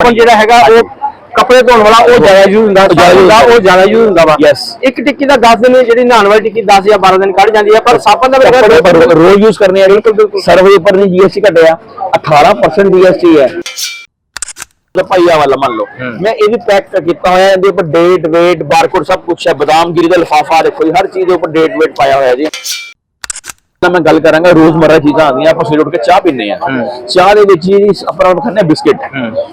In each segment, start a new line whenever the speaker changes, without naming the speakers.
ਹੁਣ ਜਿਹੜਾ ਹੈਗਾ ਉਹ ਕੱਪੜੇ ਧੋਣ ਵਾਲਾ ਉਹ ਜ਼ਿਆਦਾ ਯੂਜ਼ ਹੁੰਦਾ ਹੁੰਦਾ ਉਹ ਜ਼ਿਆਦਾ ਯੂਜ਼ ਹੁੰਦਾ ਵਾ।
Yes.
ਇੱਕ ਟਿੱਕੀ ਦਾ 10 ਦਿਨ ਜਿਹੜੀ ਨਹਾਉਣ ਵਾਲੀ ਟਿੱਕੀ 10 ਜਾਂ 12 ਦਿਨ ਕੱਢ ਜਾਂਦੀ ਹੈ ਪਰ ਸਾਬਣ ਦਾ ਮੇਰਾ
ਕੱਪੜੇ ਪਰ ਰੋਜ਼ ਯੂਜ਼ ਕਰਨੇ ਆ
ਬਿਲਕੁਲ।
ਸਰਵੇ ਉੱਪਰ ਨਹੀਂ ਜੀਐਸਟੀ ਘਟਿਆ 18% ਜੀਐਸਟੀ ਹੈ। ਲਪਾਈਆ ਵਾਲਾ ਮੰਨ ਲਓ। ਮੈਂ ਇਹ ਵੀ ਪੈਕ ਕੀਤਾ ਹੋਇਆ ਇਹਦੇ ਉੱਪਰ ਡੇਟ ਵੇਟ ਬਾਰਕੋਡ ਸਭ ਕੁਝ ਹੈ ਬਦਾਮਗਿਰੀ ਦਾ ਲਿਫਾਫਾ ਦੇਖੋ ਜੀ ਹਰ ਚੀਜ਼ ਦੇ ਉੱਪਰ ਡੇਟ ਵੇਟ ਪਾਇਆ ਹੋਇਆ ਜੀ। ਤਾਂ ਮੈਂ ਗੱਲ ਕਰਾਂਗਾ ਰੋਜ਼ਮਰਰਾ ਚੀਜ਼ਾਂ ਆਉਂਦੀਆਂ ਆਪਾਂ ਸਵੇਰ ਉੱਠ ਕੇ ਚਾਹ ਪੀਂਦੇ ਆ ਚਾਹ ਦੇ ਵਿੱਚ ਜੀ ਆਪਾਂ ਖਾਂਦੇ ਬਿਸਕਿਟ।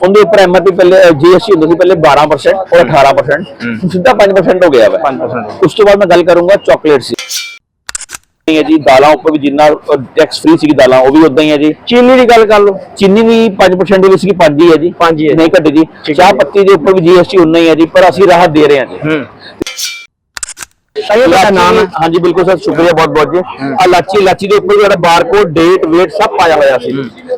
ਉਹਦੇ ਉੱਪਰ ਐਮਆਰਪੀ ਪਹਿਲੇ ਜੀਐਸਟੀ ਹੁੰਦਾ ਸੀ ਪਹਿਲੇ 12% ਔਰ 18% ਹੁਣ ਸਿੱਧਾ 5% ਹੋ ਗਿਆ ਵਾ।
5%
ਉਸ ਤੋਂ ਬਾਅਦ ਮੈਂ ਗੱਲ ਕਰੂੰਗਾ ਚਾਕਲੇਟ ਸੀ। ਹੈ ਜੀ ਦਾਲਾਂ ਉੱਪਰ ਵੀ ਜਿੰਨਾ ਟੈਕਸ ਫ੍ਰੀ ਸੀ ਦਾਲਾਂ ਉਹ ਵੀ ਉਦਾਂ ਹੀ ਹੈ ਜੀ।
ਚੀਨੀ ਦੀ ਗੱਲ ਕਰ ਲਓ।
ਚੀਨੀ ਵੀ 5% ਦੇ ਵਿੱਚ ਕੀ 5 ਹੀ ਹੈ ਜੀ।
5 ਹੀ ਹੈ।
ਨਹੀਂ ਘਟੇ ਜੀ। ਚਾਹ ਪੱਤੀ ਦੇ ਉੱਪਰ ਵੀ ਜੀਐਸਟੀ ਉਨਾ ਹੀ ਹੈ ਜੀ ਪਰ ਅਸੀਂ ਰਾਹਤ ਦੇ ਰਹੇ ਹਾਂ ਜੀ।
ਸਹੀ ਤੁਹਾਡਾ ਨਾਮ ਹੈ?
ਹਾਂਜੀ ਬਿਲਕੁਲ ਸਰ ਸ਼ੁਕਰੀਆ ਬਹੁਤ ਬਹੁਤ ਜੀ। ਆ ਲਾਚੀ ਲਾਚੀ ਦੇ ਉੱਪਰ ਜਿਹੜਾ ਬਾਰਕੋਡ ਡੇਟ ਵੇਟ ਸਭ ਪਾਇਆ ਹੋਇਆ ਸੀ।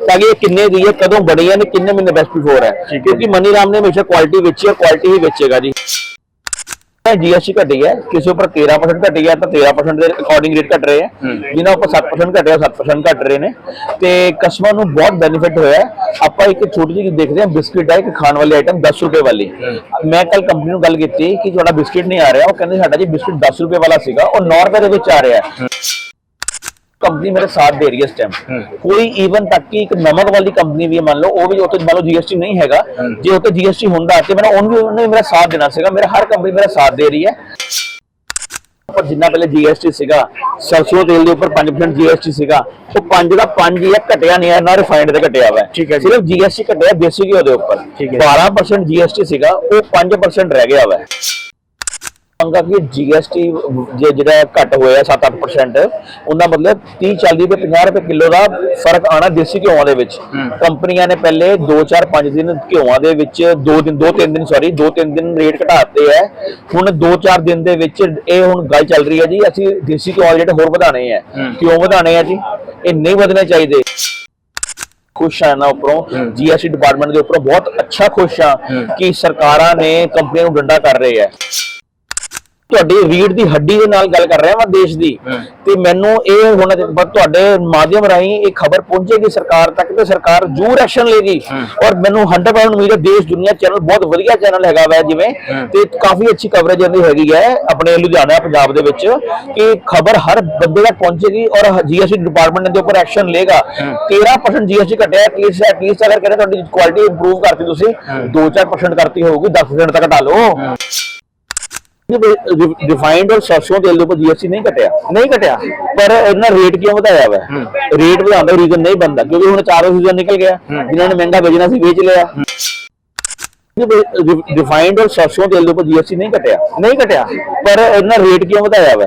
ਤਾਂ ਕਿ ਇਹ ਕਿੰਨੇ ਦੀ ਹੈ ਕਦੋਂ ਬਣੀ ਹੈ ਤੇ ਕਿੰਨੇ ਮਹੀਨੇ ਬੈਸਟ ਬਿਫੋਰ ਹੈ। ਕਿਉਂਕਿ ਮਨੀ ਰਾਮ ਨੇ ਹਮੇਸ਼ਾ ਕੁਆਲਿਟੀ ਵੇਚੀ ਹੈ ਕੁਆਲਿਟੀ ਹੀ ਵੇਚੇਗਾ ਜੀ। ਜੀਐਸਟੀ ਘਟੀ ਹੈ। ਕਿਸੇ ਉੱਪਰ 13% ਘਟੀ ਹੈ ਤਾਂ 13% ਦੇ ਅਕੋਰਡਿੰਗ ਰੇਟ ਘਟ ਰਹੇ ਹੈ। ਜਿਨ੍ਹਾਂ ਉੱਪਰ 7% ਘਟਿਆ 7% ਘਟ ਰਹੇ ਨੇ। ਤੇ ਕਸਟਮਰ ਨੂੰ ਬਹੁਤ ਬੈਨੀਫਿਟ ਹੋਇਆ। ਆਪਾਂ ਇੱਕ ਛੋਟੀ ਜਿਹੀ ਦੇਖਦੇ ਹਾਂ। ਬਿਸਕਿਟ ਹੈ ਇੱਕ ਖਾਣ ਵਾਲੀ ਆਈਟਮ 10 ਰੁਪਏ ਵਾਲੀ। ਮੈਂ ਕੱਲ ਕੰਪਨੀ ਨੂੰ ਗੱਲ ਕੀਤੀ ਕਿ ਤੁਹਾਡਾ ਬਿਸਕਿਟ ਨਹੀਂ ਆ ਰਿਹਾ। ਉਹ ਕਹਿੰਦੇ ਸਾਡਾ ਜੀ ਬਿਸਕਿਟ 10 ਰੁਪਏ ਵਾਲਾ ਸੀਗਾ। ਉਹ 9 ਰੁਪਏ ਦੇ ਵਿੱਚ ਆ ਰਿਹਾ ਹੈ। ਕੰਪਨੀ ਮੇਰੇ ਸਾਥ ਦੇ ਰਹੀ ਹੈ ਇਸ ਟਾਈਮ ਕੋਈ ਈਵਨ ਤੱਕ ਕਿ ਇੱਕ ਨਮਕ ਵਾਲੀ ਕੰਪਨੀ ਵੀ ਹੈ, ਮੰਨ ਲਓ ਉਹ ਵੀ ਉੱਥੇ ਮੰਨ ਲਓ ਜੀਐਸਟੀ ਨਹੀਂ ਹੈਗਾ। ਜੇ ਉੱਥੇ ਜੀਐਸਟੀ ਹੁੰਦਾ ਤੇ ਮੈਂ ਉਹਨੂੰ ਉਹਨੇ ਮੇਰਾ ਸਾਥ ਦੇਣਾ ਸੀਗਾ ਮੇਰਾ ਹਰ ਕੰਪਨੀ ਮੇਰਾ ਸਾਥ ਦੇ ਰਹੀ ਹੈ। ਪਰ ਜਿੰਨਾ ਪਹਿਲੇ ਜੀਐਸਟੀ ਸੀਗਾ ਸਰਸੋਂ ਤੇਲ ਦੇ ਉੱਪਰ 5% ਜੀਐਸਟੀ ਸੀਗਾ ਉਹ 5 ਦਾ 5 ਹੀ ਹੈ ਘਟਿਆ ਨਹੀਂ ਹੈ ਨਾ ਰਿਫਾਈਨਡ ਤੇ ਘਟਿਆ ਹੋਇਆ
ਠੀਕ ਹੈ।
ਸਿਰਫ ਜੀਐਸਟੀ ਘਟਿਆ ਦੇਸੀ ਘਿਓ ਦੇ ਉੱਪਰ।
ਠੀਕ ਹੈ।
12% ਜੀਐਸਟੀ ਸੀਗਾ ਉਹ 5% ਰਹਿ ਗਿਆ ਹੋਇਆ ਮੰਗਾ ਕਿ ਜੀਐਸਟੀ ਜੇ ਜਿਹੜਾ ਘਟ ਹੋਇਆ 7-8% ਉਹਦਾ ਮਤਲਬ 30 40 ਰੁਪਏ 50 ਰੁਪਏ ਕਿਲੋ ਦਾ ਫ਼ਰਕ ਆਣਾ ਦੇਸੀ ਘਿਓਆਂ ਦੇ ਵਿੱਚ। ਕੰਪਨੀਆਂ ਨੇ ਪਹਿਲੇ 2-4 5 ਦਿਨ ਘਿਓਆਂ ਦੇ ਵਿੱਚ 2 ਦਿਨ 2-3 ਦਿਨ ਸੌਰੀ 2-3 ਦਿਨ ਰੇਟ ਘਟਾਤੇ ਹੈ ਹੁਣ 2-4 ਦਿਨ ਦੇ ਵਿੱਚ ਇਹ ਹੁਣ ਗੱਲ ਚੱਲ ਰਹੀ ਹੈ ਜੀ ਅਸੀਂ ਦੇਸੀ ਘਿਓ ਜਿਹੜੇ ਹੋਰ ਵਧਾਣੇ ਹੈ। ਕਿਉਂ ਵਧਾਣੇ ਹੈ ਜੀ ਇਹ ਨਹੀਂ ਵਧਣੇ ਚਾਹੀਦੇ। ਖੁਸ਼ ਹਾਂ। ਨਾ ਉੱਪਰੋਂ ਜੀਐਸਟੀ ਡਿਪਾਰਟਮੈਂਟ ਦੇ ਉੱਪਰੋਂ ਬਹੁਤ ਅੱਛਾ ਖੁਸ਼ ਹਾਂ। ਕਿ ਸਰਕਾਰਾਂ ਨੇ ਕੰਪਨੀਆਂ ਨੂੰ ਡੰਡਾ ਕਰ ਰਹੇ ਹੈ ਤੁਹਾਡੀ ਰੀੜ ਦੀ ਹੱਡੀ ਦੇ ਨਾਲ ਗੱਲ ਕਰ ਰਿਹਾ ਮੈਂ ਦੇਸ਼ ਦੀ। ਤੇ ਮੈਨੂੰ ਇਹ ਹੁਣ ਤੁਹਾਡੇ ਮਾਧਿਅਮ ਰਾਹੀਂ ਇਹ ਖਬਰ ਪਹੁੰਚੇਗੀ ਸਰਕਾਰ ਤੱਕ ਤੇ ਸਰਕਾਰ ਜ਼ਰੂਰ ਐਕਸ਼ਨ ਲੇਗੀ। ਔਰ ਮੈਨੂੰ 100% ਉਮੀਦ ਹੈ ਦੇਸ਼ ਦੁਨੀਆ ਚੈਨਲ ਬਹੁਤ ਵਧੀਆ ਚੈਨਲ ਹੈਗਾ ਵੈ ਜਿਵੇਂ। ਤੇ ਕਾਫੀ ਅੱਛੀ ਕਵਰੇਜ ਇਹਦੀ ਹੈਗੀ ਹੈ ਆਪਣੇ ਲੁਧਿਆਣਾ ਪੰਜਾਬ ਦੇ ਵਿੱਚ ਕਿ ਖਬਰ ਹਰ ਬੰਦੇ ਤੱਕ ਪਹੁੰਚੇਗੀ ਔਰ ਜੀਐਸਟੀ ਡਿਪਾਰਟਮੈਂਟ ਦੇ ਉੱਪਰ ਐਕਸ਼ਨ ਲੇਗਾ 13% ਜੀਐਸਟੀ ਘਟਿਆ ਐਟਲੀਸਟ ਐਟਲੀਸਟ ਅਗਰ ਕਹਿੰਦੇ ਤੁਹਾਡੀ ਕੁਆਲਿਟੀ ਇੰਪਰੂਵ ਕਰਤੀ ਤੁਸੀਂ 2-4% ਕਰਤੀ ਹੋਊਗੀ 10% ਤੱਕ ਘਟਾ ਲਓ। ਰਿਫਾਈਨਡ ਔਰ ਸਰਸੋਂ ਤੇਲ ਦੇ ਉੱਪਰ ਜੀਐਸਟੀ ਨਹੀਂ ਘਟਿਆ। ਨਹੀਂ ਘਟਿਆ। ਪਰ ਇਹਨਾਂ ਰੇਟ ਕਿਉਂ ਵਧਾਇਆ ਵਾ? ਰੇਟ ਵਧਾਉਣ ਦਾ ਰੀਜ਼ਨ ਨਹੀਂ ਬੰਦਾ ਕਿਉਂਕਿ ਹੁਣ ਚਾਰੋਂ ਸੀਜ਼ਨ ਨਿਕਲ ਗਿਆ। ਜਿਨ੍ਹਾਂ ਨੇ ਮਹਿੰਗਾ ਵੇਚਣਾ ਸੀ ਵੇਚ ਲਿਆ। ਰਿਫਾਈਨਡ ਔਰ ਸਰਸੋਂ ਤੇਲ ਦੇ ਉੱਪਰ ਜੀਐਸਟੀ ਨਹੀਂ ਘਟਿਆ। ਨਹੀਂ ਘਟਿਆ। ਪਰ ਇਹਨਾਂ ਰੇਟ ਕਿਉਂ ਵਧਾਇਆ ਵਾ?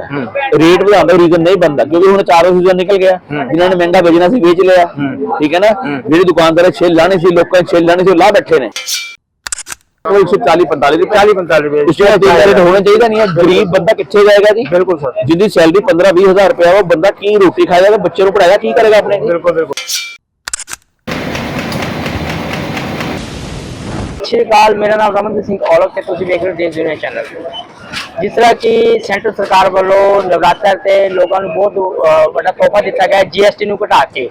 ਰੇਟ ਵਧਾਉਣ ਦਾ ਰੀਜ਼ਨ ਨਹੀਂ ਬੰਦਾ ਕਿਉਂਕਿ ਹੁਣ ਚਾਰੋਂ ਸੀਜ਼ਨ ਨਿਕਲ ਗਿਆ। ਜਿਨ੍ਹਾਂ ਨੇ ਮਹਿੰਗਾ ਵੇਚਣਾ ਸੀ ਵੇਚ ਲਿਆ। ਠੀਕ ਹੈ ਨਾ? ਜਿਹੜੀ ਦੁਕਾਨਦਾਰ ਛੇਲ ਲਾਣੇ ਸੀ ਲੋਕਾਂ ਛੇਲ ਲਾਣੇ ਸੀ ਉਹ ਲਾ ਬੈਠੇ ਨੇ। ਉਹ 140 45 ਰੁਪਏ
40 45 ਰੁਪਏ
ਇਸ ਤਰ੍ਹਾਂ ਦੇ ਰੇਟ ਹੋਣਾ ਚਾਹੀਦਾ ਨਹੀਂ ਹੈ ਗਰੀਬ ਬੰਦਾ ਕਿੱਥੇ ਜਾਏਗਾ ਜੀ
ਬਿਲਕੁਲ ਸਰ
ਜਿੰਦੀ ਸੈਲਰੀ 15 20 ਹਜ਼ਾਰ ਰੁਪਏ ਆ ਉਹ ਬੰਦਾ ਕੀ ਰੋਟੀ ਖਾਏਗਾ ਤੇ ਬੱਚੇ ਨੂੰ ਪੜਾਏਗਾ ਕੀ ਕਰੇਗਾ ਆਪਣੇ
ਬਿਲਕੁਲ ਬਿਲਕੁਲ
ਸਤਿ ਸ਼੍ਰੀ ਅਕਾਲ ਮੇਰਾ ਨਾਮ ਰਮਨਦੀਪ ਸਿੰਘ ਔਲਖ ਤੇ ਤੁਸੀਂ ਦੇਖ ਰਹੇ ਹੋ ਦੇਸ਼ ਦੁਨੀਆ ਚੈਨਲ ਜਿਸ ਤਰ੍ਹਾਂ ਕਿ ਸੈਂਟਰ ਸਰਕਾਰ ਵੱਲੋਂ ਲਗਾਤਾਰ ਤੇ ਲੋਕਾਂ ਨੂੰ ਬਹੁਤ ਵੱਡਾ ਤੋਹਫਾ ਦਿੱਤਾ ਗਿਆ ਜੀਐਸਟੀ ਨੂੰ ਘਟਾ ਕੇ।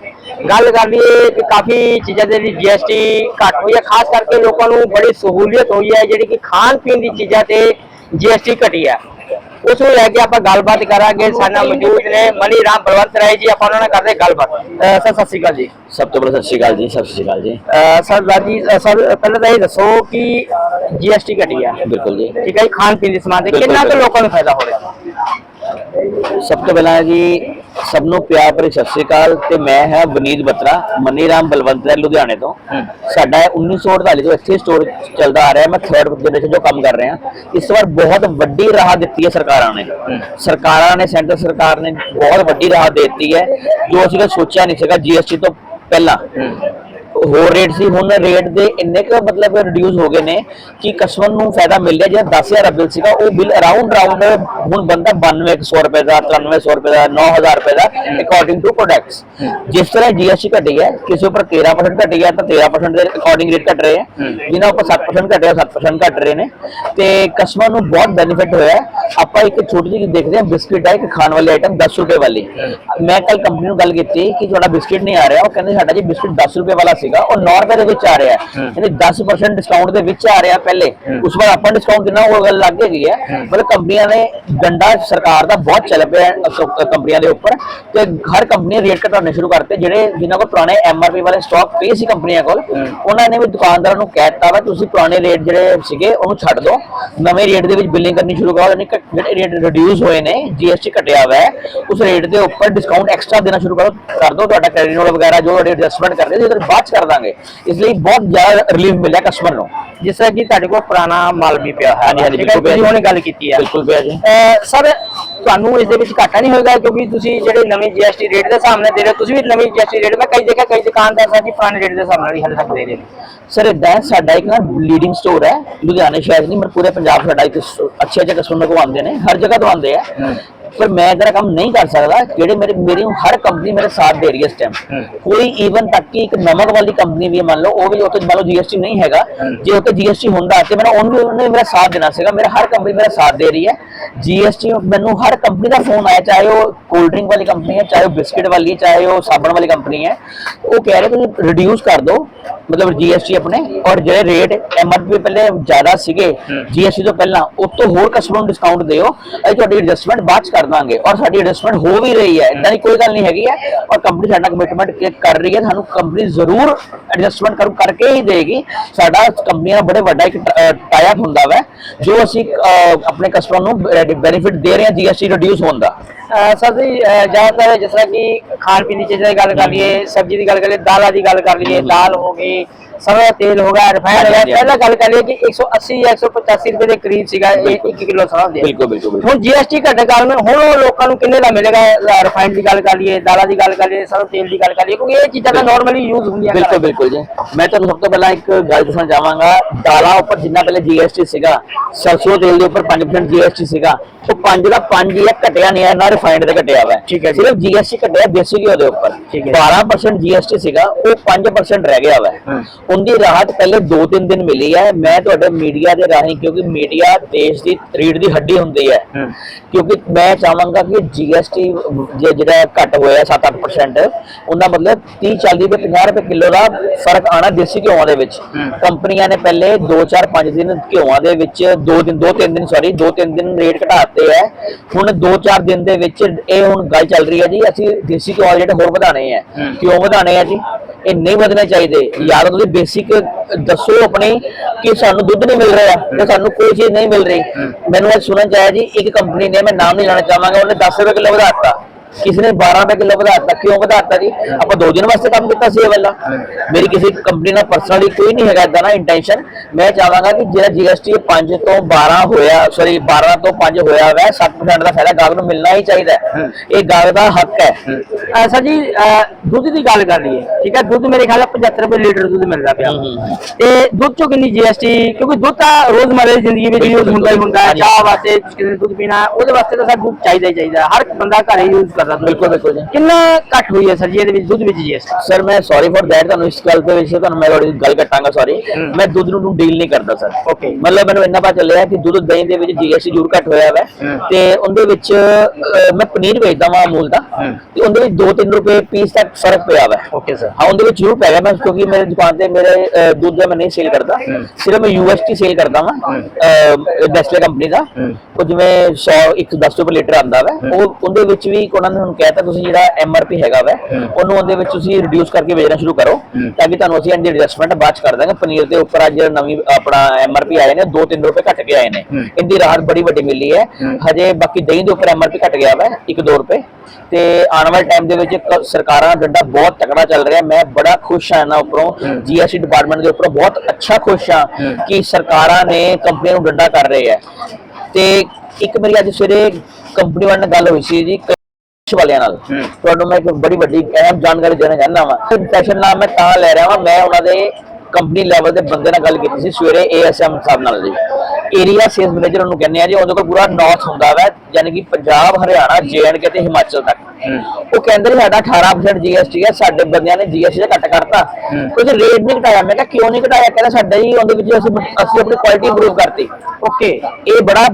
ਗੱਲ ਕਰ ਲਈਏ ਕਿ ਕਾਫੀ ਚੀਜ਼ਾਂ ਦੇ ਲਈ ਜੀਐਸਟੀ ਘਟ ਹੋਈ ਹੈ ਖਾਸ ਕਰਕੇ ਲੋਕਾਂ ਨੂੰ ਬੜੀ ਸਹੂਲੀਅਤ ਹੋਈ ਹੈ ਜਿਹੜੀ ਕਿ ਖਾਣ ਪੀਣ ਦੀ ਚੀਜ਼ਾਂ ਤੇ ਜੀਐਸਟੀ ਘਟੀ ਹੈ ਉਸ ਨੂੰ ਲੈ ਕੇ ਆਪਾਂ ਗੱਲਬਾਤ ਕਰਾਂਗੇ। ਸਾਡੇ ਨਾਲ ਮੌਜੂਦ ਨੇ ਮਨੀ ਰਾਮ ਬਲਵੰਤ ਰਾਏ ਜੀ ਆਪਾਂ ਉਹਨਾਂ ਨਾਲ ਕਰਦੇ ਗੱਲਬਾਤ। ਅਹ, ਸਰ ਸਤਿ ਸ਼੍ਰੀ ਅਕਾਲ ਜੀ।
ਸਭ ਤੋਂ ਪਹਿਲਾਂ ਸਤਿ ਸ਼੍ਰੀ ਅਕਾਲ ਜੀ ਸਤਿ ਸ਼੍ਰੀ ਅਕਾਲ ਜੀ।
ਅਹ ਸਰ ਰਾਜੀ ਅਹ ਸਰ ਪਹਿਲਾਂ ਤਾਂ ਇਹ ਦੱਸੋ ਕਿ ਜੀਐਸਟੀ ਘਟੀ ਆ।
ਬਿਲਕੁਲ ਜੀ।
ਠੀਕ ਹੈ ਜੀ, ਖਾਣ ਪੀਣ ਦੇ ਸਮਾਨ ਤੇ
ਬਿਲਕੁਲ,
ਕਿੰਨਾ ਕੁ
ਬਿਲਕੁਲ।
ਲੋਕਾਂ ਨੂੰ ਫਾਇਦਾ ਹੋ ਰਿਹਾ
ਸਭ ਤੋਂ ਪਹਿਲਾਂ ਜੀ ਸਭ ਨੂੰ ਪਿਆਰ ਭਰੀ ਸਤਿ ਸ਼੍ਰੀ ਅਕਾਲ ਤੇ ਮੈਂ ਹਾਂ ਵਨੀਤ ਬਤਰਾ ਮਨੀ ਰਾਮ ਬਲਵੰਤ ਹੈ ਲੁਧਿਆਣੇ ਤੋਂ। ਸਾਡਾ 1948 ਤੋਂ ਇੱਥੇ ਸਟੋਰ ਚੱਲਦਾ ਆ ਰਿਹਾ ਮੈਂ ਥਰਡ ਜਨਰੇਸ਼ਨ ਤੋਂ ਕੰਮ ਕਰ ਰਿਹਾ। ਇਸ ਵਾਰ ਬਹੁਤ ਵੱਡੀ ਰਾਹ ਦਿੱਤੀ ਹੈ ਸਰਕਾਰਾਂ ਨੇ। ਸਰਕਾਰਾਂ ਨੇ ਸੈਂਟਰ ਸਰਕਾਰ ਨੇ ਬਹੁਤ ਵੱਡੀ ਰਾਹ ਦਿੱਤੀ ਹੈ। ਜੋ ਅਸੀਂ ਸੋਚਿਆ ਨਹੀਂ ਸੀਗਾ ਜੀਐਸਟੀ ਤੋਂ ਪਹਿਲਾਂ। ਹੋਰ ਰੇਟ ਸੀ ਹੁਣ ਰੇਟ ਦੇ ਇੰਨੇ ਕੁ ਮਤਲਬ ਰਿਡਿਊਸ ਹੋ ਗਏ ਨੇ ਕਿ ਕਸਟਮਰ ਨੂੰ ਫਾਇਦਾ ਮਿਲ ਰਿਹਾ ਜਿਹੜਾ 10000 ਦਾ ਬਿੱਲ ਸੀਗਾ ਉਹ ਬਿੱਲ ਅਰਾਊਂਡ ਰਾਊਂਡ ਹੁਣ ਬੰਦਾ 9200 ਰੁਪਏ ਦਾ 9300 ਰੁਪਏ ਦਾ 9000 ਰੁਪਏ ਦਾ ਅਕੋਰਡਿੰਗ ਟੂ ਪ੍ਰੋਡਕਟਸ ਜਿਸ ਤਰ੍ਹਾਂ ਜੀਐਸਟੀ ਘਟੀ ਹੈ ਕਿਸੇ ਉੱਪਰ 13% ਘਟੀ ਹੈ ਤਾਂ 13% ਦੇ ਅਕੋਰਡਿੰਗ ਰੇਟ ਘਟ ਰਹੇ ਹੈ। ਜਿਨ੍ਹਾਂ ਉੱਪਰ 7% ਘਟਿਆ 7% ਘਟ ਰਹੇ ਨੇ। ਤੇ ਕਸਟਮਰ ਨੂੰ ਬਹੁਤ ਬੈਨੀਫਿਟ ਹੋਇਆ। ਆਪਾਂ ਇੱਕ ਛੋਟੀ ਜਿਹੀ ਦੇਖਦੇ ਹਾਂ ਬਿਸਕਿਟ ਹੈ ਇੱਕ ਖਾਣ ਵਾਲੀ ਆਈਟਮ 10 ਰੁਪਏ ਵਾਲੀ। ਮੈਂ ਕੱਲ ਕੰਪਨੀ ਨੂੰ ਗੱਲ ਕੀਤੀ ਕਿ ਤੁਹਾਡਾ ਬਿਸਕਿਟ ਨਹੀਂ ਆ ਰਿਹਾ ਉਹ ਕਹਿੰਦੇ ਸਾਡਾ ਜੀ ਬਿਸਕਿਟ 10 ਰੁਪਏ ਵਾਲਾ ਸੀਗਾ ਸੀਗਾ ਉਹ 9 ਰੁਪਏ ਦੇ ਵਿੱਚ ਆ ਰਿਹਾ ਹੈ। ਯਾਨੀ 10% ਡਿਸਕਾਊਂਟ ਦੇ ਵਿੱਚ ਆ ਰਿਹਾ ਪਹਿਲੇ। ਉਸ ਵਾਰ ਆਪਾਂ ਡਿਸਕਾਊਂਟ ਕਿੰਨਾ ਉਹ ਗੱਲ ਲੱਗ ਗਈ ਹੈ ਮਤਲਬ ਕੰਪਨੀਆਂ ਨੇ ਡੰਡਾ ਸਰਕਾਰ ਦਾ ਬਹੁਤ ਚੱਲ ਪਿਆ ਕੰਪਨੀਆਂ ਦੇ ਉੱਪਰ। ਤੇ ਹਰ ਕੰਪਨੀ ਰੇਟ ਘਟਾਉਣੇ ਸ਼ੁਰੂ ਕਰਤੇ ਜਿਹੜੇ ਜਿਨ੍ਹਾਂ ਕੋਲ ਪੁਰਾਣੇ ਐਮਆਰਪੀ ਵਾਲੇ ਸਟਾਕ ਪਏ ਸੀ ਕੰਪਨੀਆਂ ਕੋਲ ਉਹਨਾਂ ਨੇ ਵੀ ਦੁਕਾਨਦਾਰਾਂ ਨੂੰ ਕਹਿ ਦਿੱਤਾ ਵਾ ਤੁਸੀਂ ਪੁਰਾਣੇ ਰੇਟ ਜਿਹੜੇ ਸੀਗੇ ਉਹਨੂੰ ਛੱਡ ਦਿਓ। ਨਵੇਂ ਰੇਟ ਦੇ ਵਿੱਚ ਬਿਲਿੰਗ ਕਰਨੀ ਸ਼ੁਰੂ ਕਰੋ ਯਾਨੀ ਜਿਹੜੇ ਰੇਟ ਰਿਡਿਊਸ ਹੋਏ ਨੇ ਜੀਐਸਟੀ ਘਟਿਆ ਹੋਇਆ ਹੈ ਉਸ ਰੇਟ ਦੇ ਉੱਪਰ ਡਿਸਕਾਊਂਟ ਐਕਸਟਰਾ ਦੇਣਾ ਸ਼ੁਰੂ ਕਰੋ ਕਰ ਦਿਓ। ਤੁਹਾਡਾ ਕ੍ਰੈਡਿਟ ਨੋਟ ਵਗੈਰਾ ਜੋ ਤੁਹਾਡੇ ਐਡਜਸਟਮੈਂਟ ਕਰਦੇ ਸੀ ਉਹਦੇ ਬਾਅਦ 'ਚ ਕਰ ਦਾਂਗੇ। ਇਸ ਲਈ ਬਹੁਤ ਜ਼ਿਆਦਾ ਰਿਲੀਫ ਮਿਲਿਆ ਕਸਟਮਰ ਨੂੰ।
ਜਿਸ ਤਰ੍ਹਾਂ ਕਿ ਤੁਹਾਡੇ ਕੋਲ ਪੁਰਾਣਾ ਮਾਲ ਵੀ ਪਿਆ। ਹੈ
ਹਾਂਜੀ, ਹਾਂਜੀ, ਬਿਲਕੁਲ
ਤੁਸੀਂ ਹੁਣੇ ਗੱਲ ਕੀਤੀ ਹੈ
ਬਿਲਕੁਲ ਪਿਆ ਜੀ।
ਸਰ ਤੁਹਾਨੂੰ ਇਸ ਦੇ ਵਿੱਚ ਘਾਟਾ ਨਹੀਂ ਹੋਏਗਾ ਕਿਉਂਕਿ ਤੁਸੀਂ ਜਿਹੜੇ ਨਵੇਂ ਜੀਐਸਟੀ ਰੇਟ ਦੇ ਸਾਹਮਣੇ ਦੇ ਰਹੇ ਤੁਸੀਂ ਵੀ ਨਵੇਂ ਜੀਐਸਟੀ ਰੇਟ ਮੈਂ ਕਈ ਦੇਖਿਆ ਕਈ ਦੁਕਾਨਦਾਰ ਸਾਹਿਬ ਜੀ ਪੁਰਾਣੇ ਰੇਟ ਦੇ ਨਾਲ ਹੀ ਹਾਲੇ ਤੱਕ ਦੇ ਰਹੇ
ਸਰ ਇਦਾਂ ਸਾਡਾ ਇੱਕ ਨਾ ਲੀਡਿੰਗ ਸਟੋਰ ਹੈ ਲੁਧਿਆਣੇ ਸ਼ਹਿਰ ਨਹੀਂ ਪਰ ਪੂਰੇ ਪੰਜਾਬ ਸਾਡਾ ਇੱਕ ਅੱਛੇ ਅੱਛੇ ਕਸਟਮਰ ਕੋ ਆਉਂਦੇ ਨੇ ਹਰ ਜਗ੍ਹਾ ਤੋਂ ਆਉਂਦੇ ਆ। ਪਰ ਮੈਂ ਇਧਰ ਕੰਮ ਨਹੀਂ ਕਰ ਸਕਦਾ ਜਿਹੜੇ ਮੇਰੇ ਮੇਰੀ ਹਰ ਕੰਪਨੀ ਮੇਰੇ ਸਾਥ ਦੇ ਰਹੀ ਹੈ ਇਸ ਟਾਈਮ ਕੋਈ ਈਵਨ ਤੱਕ ਕਿ ਇੱਕ ਨਮਕ ਵਾਲੀ ਕੰਪਨੀ ਵੀ ਮੰਨ ਲਓ ਉਹ ਵੀ ਉੱਥੇ ਮੰਨ ਲਓ ਜੀਐਸਟੀ ਨਹੀਂ ਹੈਗਾ। ਜੇ ਉੱਥੇ ਜੀਐਸਟੀ ਹੁੰਦਾ ਤੇ ਮੈਨੂੰ ਉਹਨੂੰ ਉਹਨੇ ਮੇਰਾ ਸਾਥ ਦੇਣਾ ਸੀਗਾ ਮੇਰਾ ਹਰ ਕੰਪਨੀ ਮੇਰਾ ਸਾਥ ਦੇ ਰਹੀ ਹੈ। ਜੀਐਸਟੀ ਮੈਨੂੰ ਹਰ ਕੰਪਨੀ ਦਾ ਫੋਨ ਆਇਆ ਚਾਹੇ ਉਹ ਕੋਲਡ ਡਰਿੰਕ ਵਾਲੀ ਕੰਪਨੀ ਹੈ ਚਾਹੇ ਉਹ ਬਿਸਕਿਟ ਵਾਲੀ ਹੈ ਚਾਹੇ ਉਹ ਸਾਬਣ ਵਾਲੀ ਕੰਪਨੀ ਹੈ। ਉਹ ਕਹਿ ਰਹੇ ਤੁਸੀਂ ਰਿਡਿਊਸ ਕਰ ਦਿਓ। ਮਤਲਬ ਜੀਐਸਟੀ ਆਪਣੇ ਔਰ ਜਿਹੜੇ ਰੇਟ ਐਮਆਰਪੀ ਪਹਿਲੇ ਜ਼ਿਆਦਾ ਸੀਗੇ ਜੀਐਸਟੀ ਤੋਂ ਪਹਿਲਾਂ ਉਸ ਤੋਂ ਹੋਰ ਕਸਟਮਰ ਨੂੰ ਡਿਸਕਾਊਂਟ ਦਿਓ ਅਸੀਂ ਤੁਹਾਡੀ ਐਡਜਸਟਮੈਂਟ ਬਾਅਦ ਚ ਕਰ ਦਾਂਗੇ। ਔਰ ਸਾਡੀ ਐਡਜਸਟਮੈਂਟ ਹੋ ਵੀ ਰਹੀ ਹੈ ਇਦਾਂ ਦੀ ਕੋਈ ਗੱਲ ਨਹੀਂ ਹੈਗੀ ਹੈ। ਔਰ ਕੰਪਨੀ ਸਾਡਾ ਕਮਿਟਮੈਂਟ ਕਰ ਰਹੀ ਹੈ ਸਾਨੂੰ ਕੰਪਨੀ ਜ਼ਰੂਰ ਐਡਜਸਟਮੈਂਟ ਕਰੂ ਕਰਕੇ ਹੀ ਦੇਗੀ। ਸਾਡਾ ਕੰਪਨੀ ਨਾਲ ਬੜੇ ਵੱਡਾ ਇੱਕ ਟਾਈ ਅਪ ਹੁੰਦਾ ਵਾ ਜੋ ਅਸੀਂ ਆਪਣੇ ਕਸਟਮਰ ਨੂੰ ਬੈਨੀਫਿਟ ਦੇ ਰਹੇ ਹਾਂ ਜੀਐਸਟੀ ਰਿਡਿਊਸ ਹੋਣ ਦਾ।
ਸਰ ਜੀ ਜ਼ਿਆਦਾਤਰ ਜਿਸ ਤਰ੍ਹਾਂ ਕਿ ਖਾਣ ਪੀਣ ਦੀ ਚੀਜ਼ਾਂ ਦੀ ਗੱਲ ਕਰ ਲਈਏ ਸਬਜ਼ੀ ਦੀ ਗੱਲ ਕਰ ਲਈਏ ਦਾਲਾਂ ਦੀ ਗੱਲ ਕਰ ਲਈਏ ਦਾਲ ਹੋ ਗਈ ਸਰੋਂ ਦਾ ਤੇਲ ਹੋ ਗਿਆ ਰਿਫਾਈਨਡ ਹੋ ਗਿਆ। ਪਹਿਲਾਂ ਗੱਲ ਕਰ ਲਈਏ ਕਿ 180 ਜਾਂ 185 ਰੁਪਏ ਦੇ ਕਰੀਬ ਸੀਗਾ ਇਹ 1 ਕਿਲੋ ਸਰੋਂ ਦੇ
ਬਿਲਕੁਲ ਬਿਲਕੁਲ
ਹੁਣ ਜੀਐਸਟੀ ਘਟੇ ਕਾਰਨ ਹੁਣ ਉਹ ਲੋਕਾਂ ਨੂੰ ਕਿੰਨੇ ਦਾ ਮਿਲੇਗਾ? ਰਿਫਾਈਨਡ ਦੀ ਗੱਲ ਕਰ ਲਈਏ ਦਾਲਾਂ ਦੀ ਗੱਲ ਕਰ ਲਈਏ ਸਰੋਂ ਤੇਲ ਦੀ ਗੱਲ ਕਰ ਲਈਏ ਕਿਉਂਕਿ ਇਹ ਚੀਜ਼ਾਂ ਤਾਂ ਨਾਰਮਲੀ ਯੂਜ਼ ਹੁੰਦੀਆਂ
ਬਿਲਕੁਲ ਬਿਲਕੁਲ ਜੀ। ਮੈਂ ਤੁਹਾਨੂੰ ਸਭ ਤੋਂ ਪਹਿਲਾਂ ਇੱਕ ਗੱਲ ਦੱਸਣਾ ਚਾਹਾਂਗਾ। ਦਾਲਾਂ ਉੱਪਰ ਜਿੰਨਾ ਪਹਿਲੇ ਜੀਐਸਟੀ ਸੀਗਾ ਸਰਸੋਂ ਤੇਲ ਦੇ ਉੱਪਰ 5% ਜੀਐਸਟੀ ਸੀਗਾ ਉਹ 5 ਦਾ 5 ਹੀ ਘਟਿਆ ਨਹੀਂ ਹੈ ਨਾ ਰਿਫਾਈਨਡ ਤੇ ਘਟਿਆ ਹੋਇਆ
ਠੀਕ ਹੈ।
ਸਿਰਫ ਜੀਐਸਟੀ ਘਟਿਆ ਦੇਸੀ ਘਿਓ ਦੇ ਉੱਪਰ।
ਠੀਕ ਹੈ।
12% ਜੀਐਸਟੀ ਸੀਗਾ ਉਹ 5% ਰਹਿ ਗਿਆ ਹੋਇਆ। ਉਹਦੀ ਰਾਹਤ ਪਹਿਲੇ 2-3 ਦਿਨ ਮਿਲੀ ਹੈ। ਮੈਂ ਤੁਹਾਡੇ ਮੀਡੀਆ ਦੇ ਰਾਹੀਂ ਕਿਉਂਕਿ ਮੀਡੀਆ ਦੇਸ਼ ਦੀ ਰੀੜ ਦੀ ਹੱਡੀ ਹੁੰਦੀ ਹੈ। ਕਿਉਂਕਿ ਮੈਂ ਚਾਹਾਂਗਾ ਕਿ ਜੀਐਸਟੀ ਜਿਹੜਾ ਘਟ ਹੋਇਆ 7-8% ਉਹਦਾ ਮਤਲਬ 30 40 ਰੁਪਏ 50 ਰੁਪਏ ਕਿਲੋ ਦਾ ਫ਼ਰਕ ਆਣਾ ਦੇਸੀ ਘਿਓਆਂ ਦੇ ਵਿੱਚ। ਕੰਪਨੀਆਂ ਨੇ ਪਹਿਲੇ 2 4 5 ਦਿਨ ਘਿਓਆਂ ਦੇ ਵਿੱਚ 2 ਦਿਨ 2 3 ਦਿਨ ਸੌਰੀ 2 3 ਦਿਨ ਰੇਟ ਘਟਾਤੇ ਹੈ। ਹੁਣ 2 4 ਦਿਨ ਦੇ ਵਿੱਚ ਇਹ ਹੁਣ ਗੱਲ ਚੱਲ ਰਹੀ ਹੈ ਜੀ ਅਸੀਂ ਦੇਸੀ ਘਿਓ ਜਿਹੜੇ ਹੋਰ ਵਧਾਣੇ ਆ ਕਿਉਂ ਵਧਾਣੇ ਆ ਜੀ। ਇਹ ਨਹੀਂ ਵਧਣੇ ਚਾਹੀਦੇ। ਯਾਰ ਤੁਸੀਂ ਬੇਸਿਕ ਦੱਸੋ ਆਪਣੀ ਕਿ ਸਾਨੂੰ ਦੁੱਧ ਨਹੀਂ ਮਿਲ ਰਿਹਾ ਤੇ ਸਾਨੂੰ ਕੋਈ ਚੀਜ਼ ਨਹੀਂ ਮਿਲ ਰਹੀ। ਮੈਨੂੰ ਅੱਜ ਸੁਣਨ ਚ ਆਇਆ ਜੀ ਇੱਕ ਕੰਪਨੀ ਨੇ ਮੈਂ ਨਾਮ ਨਹੀਂ ਲੈਣਾ ਚਾਹਾਂਗਾ ਉਹਨੇ 10 ਰੁਪਏ ਕਿਲੋ ਵਧਾਤਾ ਕਿਸੇ ਨੇ 12 ਰੁਪਏ ਕਿਲੋ ਵਧਾਤਾ ਕਿਉਂ ਵਧਾਤਾ ਜੀ? ਆਪਾਂ ਦੋ ਦਿਨ ਵਾਸਤੇ ਕੰਮ ਕੀਤਾ ਸੀ ਇਹ ਵਾਲਾ। ਮੇਰੀ ਕਿਸੇ ਕੰਪਨੀ ਨਾਲ ਪਰਸਨਲੀ ਕੋਈ ਨਹੀਂ ਹੈਗਾ ਇਦਾਂ ਦਾ ਇੰਟੈਂਸ਼ਨ ਮੈਂ ਚਾਹਾਂਗਾ ਕਿ ਜਿਹੜਾ ਜੀਐਸਟੀ 5 ਤੋਂ 12 ਹੋਇਆ ਸੌਰੀ 12 ਤੋਂ 5 ਹੋਇਆ ਹੋਇਆ 7% ਦਾ ਫਾਇਦਾ ਗਾਹਕ ਨੂੰ ਮਿਲਣਾ ਹੀ ਚਾਹੀਦਾ ਹੈ। ਇਹ ਗਾਹਕ ਦਾ ਹੱਕ ਹੈ।
ਸਰ ਜੀ ਦੁੱਧ ਦੀ ਗੱਲ ਕਰ ਲਈਏ ਠੀਕ ਹੈ? ਦੁੱਧ ਮੇਰੇ ਖਿਆਲ ਨਾਲ 75 ਰੁਪਏ ਲੀਟਰ ਦੁੱਧ ਮਿਲਦਾ ਪਿਆ। ਤੇ ਦੁੱਧ ਚੋਂ ਕਿੰਨੀ ਜੀਐਸਟੀ ਕਿਉਂਕਿ ਦੁੱਧ ਤਾਂ ਰੋਜ਼ਮਰਰਾ ਦੀ ਜ਼ਿੰਦਗੀ ਵਿੱਚ ਯੂਜ਼ ਹੁੰਦਾ ਹੀ ਹੁੰਦਾ ਹੈ। ਚਾਹ ਵਾਸਤੇ ਕਿਸੇ ਨੇ ਦੁੱਧ ਪੀਣਾ ਉਹਦੇ ਵਾਸਤੇ ਤਾਂ ਦੁੱਧ ਚਾਹੀਦਾ ਹੀ ਚਾਹੀਦਾ। ਹਰ ਬੰਦਾ ਘਰੇ ਯੂਜ਼ ਕਰ
ਬਿਲਕੁਲ ਬਿਲਕੁਲ ਜੀ।
ਕਿੰਨਾ ਘੱਟ ਹੋਈ ਹੈ ਸਰ ਜੀ ਇਹਦੇ ਵਿੱਚ ਦੁੱਧ ਵਿੱਚ ਜੀਐਸਟੀ
ਸਰ ਮੈਂ ਸੌਰੀ ਫॉर दैट ਤੁਹਾਨੂੰ ਇਸ ਗੱਲ ਤੇ ਵਿੱਚ ਤੁਹਾਨੂੰ ਮੈਂ ਤੁਹਾਡੀ ਗੱਲ ਕੱਟਾਂਗਾ ਸੌਰੀ ਮੈਂ ਦੁੱਧ ਨੂੰ ਡੀਲ ਨਹੀਂ ਕਰਦਾ ਸਰ। ਮਤਲਬ ਮੈਨੂੰ ਇੰਨਾ ਪਤਾ ਚੱਲਿਆ ਕਿ ਦੁੱਧ ਦਹੀਂ ਦੇ ਵਿੱਚ ਜੀਐਸਟੀ ਜ਼ਰੂਰ ਘੱਟ ਹੋਇਆ ਹੈ। ਤੇ ਉਹਦੇ ਵਿੱਚ ਮੈਂ ਪਨੀਰ ਵੇਚਦਾ ਵਾਂ ਅਮੂਲ ਦਾ। ਤੇ ਉਹਦੇ ਵਿੱਚ 2-3 ਰੁਪਏ ਪੀਸ ਤੱਕ ਫ਼ਰਕ ਪਿਆ ਹੈ
ਓਕੇ ਸਰ
ਹਾਂ ਉਹਦੇ ਵਿੱਚ ਜ਼ਰੂਰ ਪੈ ਗਿਆ ਕਿਉਂਕਿ ਮੇਰੇ ਦੁਕਾਨ ਤੇ ਮੇਰੇ ਦੁੱਧ ਦਾ ਮੈਂ ਨਹੀਂ ਸੇਲ ਕਰਦਾ। ਸਿਰਫ ਮੈਂ ਯੂਐਸਟੀ ਸੇਲ ਕਰਦਾ ਵਾਂ ਬੈਸਟਰ ਕੰਪਨੀ ਦਾ। ਉਹ ਜਿਵੇਂ 100 110 ਰੁਪਏ ਲੀਟਰ ਆਂਦਾ ਹੈ। ਉਹ ਉਹਦੇ ਵਿੱਚ ਵੀ ਕੋਣਾ ਉਹਨਾਂ ਨੇ ਹੁਣ ਕਹਿਤਾ ਤੁਸੀਂ ਜਿਹੜਾ ਐਮਆਰਪੀ ਹੈਗਾ ਵਾ ਉਹਨੂੰ ਉਹਦੇ ਵਿੱਚ ਤੁਸੀਂ ਰਿਡਿਊਸ ਕਰਕੇ ਵੇਚਣਾ ਸ਼ੁਰੂ ਕਰੋ ਤਾਂ ਕਿ ਤੁਹਾਨੂੰ ਅਸੀਂ ਇਹਦੀ ਐਡਜਸਟਮੈਂਟ ਬਾਅਦ ਚ ਕਰ ਦਾਂਗੇ। ਪਨੀਰ ਦੇ ਉੱਪਰ ਅੱਜ ਨਵੀਂ ਆਪਣਾ ਐਮਆਰਪੀ ਆਏ ਨੇ 2-3 ਰੁਪਏ ਘਟ ਕੇ ਆਏ ਨੇ। ਇਹਦੀ ਰਾਹਤ ਬੜੀ ਵੱਡੀ ਮਿਲੀ ਹੈ। ਹਜੇ ਬਾਕੀ ਦਹੀਂ ਦੇ ਉੱਪਰ ਐਮਆਰਪੀ ਘਟ ਗਿਆ ਵਾ 1-2 ਰੁਪਏ। ਤੇ ਆਉਣ ਵਾਲੇ ਟਾਈਮ ਦੇ ਵਿੱਚ ਸਰਕਾਰਾਂ ਦਾ ਡੰਡਾ ਬਹੁਤ ਤਕੜਾ ਚੱਲ ਰਿਹਾ। ਮੈਂ ਬੜਾ ਖੁਸ਼ ਹਾਂ ਇਹਨਾਂ ਉੱਪਰੋਂ। ਜੀਐਸਟੀ ਡਿਪਾਰਟਮੈਂਟ ਦੇ ਉੱਪਰੋਂ ਬਹੁਤ ਅੱਛਾ ਖੁਸ਼ ਹਾਂ ਕਿ ਸਰਕਾਰਾਂ ਨੇ ਕੰਪਨੀਆਂ ਨੂੰ ਡੰਡਾ ਕਰ ਰਹੇ ਹੈ। ਤੇ ਇੱਕ ਮੇਰੀ ਅੱਜ ਸਵੇਰੇ ਕੰਪਨੀ ਵਾਲਿਆਂ ਨਾਲ ਗੱਲ ਹੋਈ ਸੀ ਜੀ ਵਾਲਿਆਂ ਨਾਲ। ਤੁਹਾਨੂੰ ਮੈਂ ਇੱਕ ਬੜੀ ਵੱਡੀ ਅਹਿਮ ਜਾਣਕਾਰੀ ਦੇਣਾ ਚਾਹੁੰਦਾ ਹਾਂ ਇੰਪ੍ਰੈਸ਼ਨ ਨਾਲ ਮੈਂ ਤਾਂ ਲੈ ਰਿਹਾ ਹਾਂ ਮੈਂ ਉਹਨਾਂ ਦੇ ਕੰਪਨੀ ਲੈਵਲ ਦੇ ਬੰਦੇ ਨਾਲ ਗੱਲ ਕੀਤੀ ਸੀ ਸਵੇਰੇ ਏਐਸਐਮ ਸਾਹਿਬ ਨਾਲ ਜੀ। ਏਰੀਆ ਸੇਲਸ ਮੈਨੇਜਰ ਉਹਨੂੰ ਕਹਿੰਦੇ ਆ ਜੀ ਉਹਦੇ ਕੋਲ ਪੂਰਾ ਨਾਰਥ ਹੁੰਦਾ ਵਾ ਯਾਨੀ ਕਿ ਪੰਜਾਬ ਹਰਿਆਣਾ ਜੇਐਂਡਕੇ ਤੇ ਹਿਮਾਚਲ ਤੱਕ। ਉਹ ਕਹਿੰਦੇ ਨੇ ਸਾਡਾ 18% ਜੀਐਸਟੀ ਹੈ ਸਾਡੇ ਬੰਦਿਆਂ ਨੇ ਜੀਐਸਟੀ ਦਾ ਘੱਟ ਕਰਤਾ। ਕੁਝ ਰੇਟ ਨਹੀਂ ਘਟਾਇਆ। ਮੈਂ ਕਿਹਾ ਕਿਉਂ ਨਹੀਂ ਘਟਾਇਆ? ਕਹਿੰਦਾ ਸਾਡਾ ਹੀ ਉਹਦੇ ਵਿੱਚ ਅਸੀਂ ਅਸੀਂ ਆਪਣੀ ਕੁਆਲਿਟੀ ਇੰਪਰੂਵ ਕਰਤੀ।
ਓਕੇ।
ਇਹ ਬੜਾ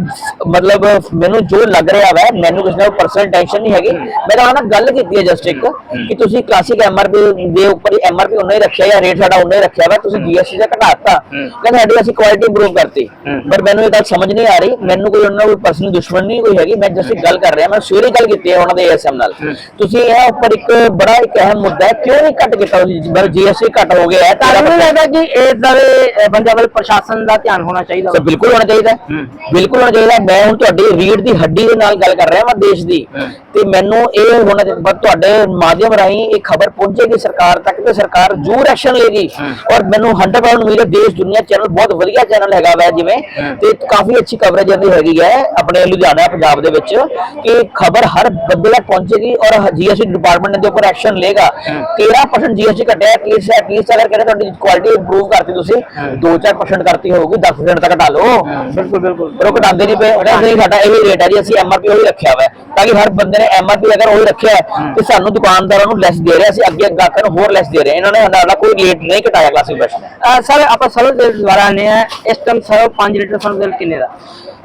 ਮਤਲਬ ਮੈਨੂੰ ਜੋ ਲੱਗ ਰਿਹਾ ਵਾ ਮੈਨੂੰ ਕਿਸੇ ਨਾਲ ਪਰਸਨਲ ਟੈਨਸ਼ਨ ਨਹੀਂ ਹੈਗੀ। ਮੈਂ ਤਾਂ ਨਾਲ ਗੱਲ ਕੀਤੀ ਹੈ ਜਸਟ ਇੱਕ ਕਿ ਤੁਸੀਂ ਕਲਾਸਿਕ ਐਮਆਰਪੀ ਦੇ ਉੱਪਰ ਐਮਆਰਪੀ ਉਹਨਾਂ ਹੀ ਰੱਖਿਆ ਜਾਂ ਰੇਟ ਸਾਡਾ ਉਹਨਾਂ ਹੀ ਰੱਖਿਆ ਵਾ ਤੁਸੀਂ ਜੀਐਸਟੀ ਦਾ ਘਟਾਤਾ ਕਹਿੰਦੇ ਸਾਡੀ ਅਸੀਂ ਕੁਆਲਿਟੀ ਇੰਪਰੂਵ ਕਰਤੀ। ਪਰ ਮੈਨੂੰ ਇਹ ਗੱਲ ਸਮਝ ਨਹੀਂ ਆ ਰਹੀ। ਮੈਨੂੰ ਕੋਈ ਉਹਨਾਂ ਨਾਲ ਕੋਈ ਪਰਸਨਲ ਦੁਸ਼ਮਣ ਨਹੀਂ ਕੋਈ ਹੈਗੀ। ਮੈਂ ਜਸਟ ਇੱਕ ਗੱਲ ਕਰ ਰਿਹਾ। ਮੈਂ ਸਵੇਰੇ ਗੱਲ ਕੀਤੀ ਹੈ ਉਹਨਾਂ ਦੇ ਐਸਐਮ ਨਾਲ। ਤੁਸੀਂ ਇਹ ਉੱਪਰ ਇੱਕ ਬੜਾ ਇੱਕ ਅਹਿਮ ਮੁੱਦਾ ਹੈ ਕਿਉਂ ਨਹੀਂ ਘਟ ਕੀਤਾ ਤੁਸੀਂ ਜੀਐਸਟੀ ਘਟ ਹੋ ਗਿਆ ਹੈ
ਨਹੀਂ
13%
ਲੱਗਦਾ ਕਿ ਇਸ ਦੇ ਬੰਦਿਆਂ ਵੱਲ ਪ੍ਰਸ਼ਾਸਨ ਦਾ ਧਿਆਨ ਹੋਣਾ ਚਾਹੀਦਾ।
ਬਿਲਕੁਲ ਹੋਣਾ ਚਾਹੀਦਾ। ਬਿਲਕੁਲ ਹੋਣਾ ਚਾਹੀਦਾ। ਮੈਂ ਹੁਣ ਤੁਹਾਡੀ ਰੀੜ ਦੀ ਹੱਡੀ ਦੇ ਨਾਲ ਗੱਲ ਕਰ ਰਿਹਾ ਹਾਂ ਦੇਸ਼ ਦੀ। ਤੇ ਮੈਨੂੰ ਇਹ ਹੋਣਾ ਚਾਹੀਦਾ ਤੁਹਾਡੇ ਮਾਧਿਅਮ ਰਾਹੀਂ ਇਹ ਖਬਰ ਪਹੁੰਚੇਗੀ ਸਰਕਾਰ ਤੱਕ ਤੇ ਸਰਕਾਰ ਜ਼ਰੂਰ ਐਕਸ਼ਨ ਲਏਗੀ। ਔਰ ਮੈਨੂੰ 100% ਉਮੀਦ ਹੈ ਦੇਸ਼ ਦੁਨੀਆ ਚੈਨਲ ਬਹੁਤ ਵਧੀਆ ਚੈਨਲ ਹੈਗਾ ਵੈ ਜਿਵੇਂ। ਤੇ ਕਾਫੀ ਅੱਛੀ ਕਵਰੇਜ ਇਹਦੀ ਹੈਗੀ ਹੈ ਆਪਣੇ ਲੁਧਿਆਣਾ ਪੰਜਾਬ ਦੇ ਵਿੱਚ ਕਿ ਖਬਰ ਹਰ ਬੰਦੇ ਤੱਕ ਪਹੁੰਚੇਗੀ ਔਰ ਜੀਐਸਟੀ ਡਿਪਾਰਟਮੈਂਟ ਦੇ ਉੱਪਰ ਐਕਸ਼ਨ ਲਏਗਾ। 13% ਜੀਐਸਟੀ ਘਟਿਆ ਐਟਲੀਸਟ ਐਟਲੀਸਟ ਅਗਰ ਕਹਿੰਦੇ ਤੁਹਾਡੀ ਕੁਆਲਿਟੀ ਇੰਪਰੂਵ ਕਰਤੀ ਤੁਸੀਂ? 2-4% ਕਰਤੀ ਹੋਊਗੀ 10% ਤੱਕ ਘਟਾ ਲਓ।
ਬਿਲਕੁਲ ਬਿਲਕੁਲ।
ਪਰ ਉਹ ਘਟਾਉਂਦੇ ਨਹੀਂ ਪਏ ਉਹਨਾਂ ਨੇ ਸਾਡਾ ਇਹ ਰੇਟ ਹੈ ਜੀ ਅਸੀਂ ਐਮਆਰਪੀ ਉਹੀ ਰੱਖਿਆ ਹੋਇਆ ਹੈ। ਤਾਂ ਕਿ ਹਰ ਬੰਦੇ ਨੇ ਐਮਆਰਪੀ ਅਗਰ ਉਹੀ ਰੱਖਿਆ ਹੈ ਤੇ ਸਾਨੂੰ ਦੁਕਾਨਦਾਰਾਂ ਨੂੰ ਲੈਸ ਦੇ ਰਹੇ ਅਸੀਂ ਅੱਗੇ ਗਾਹਕਾਂ ਨੂੰ ਹੋਰ ਲੈਸ ਦੇ ਰਹੇ। ਇਹਨਾਂ ਨੇ ਸਾਡਾ ਕੋਈ ਰੇਟ ਨਹੀਂ ਘਟਾਇਆ ਕਲਾਸਿਕ ਬੈਸ਼ ਨੇ
ਅਹ ਸਰ ਆਪਾਂ ਸਰਵ ਦੇ ਦੁਆਰਾ ਆ ਇਸ ਟਾਈਮ ਸਰਵ 5 ਲੀਟਰ ਸਰਵ ਦੇ ਕਿੰਨੇ ਦਾ?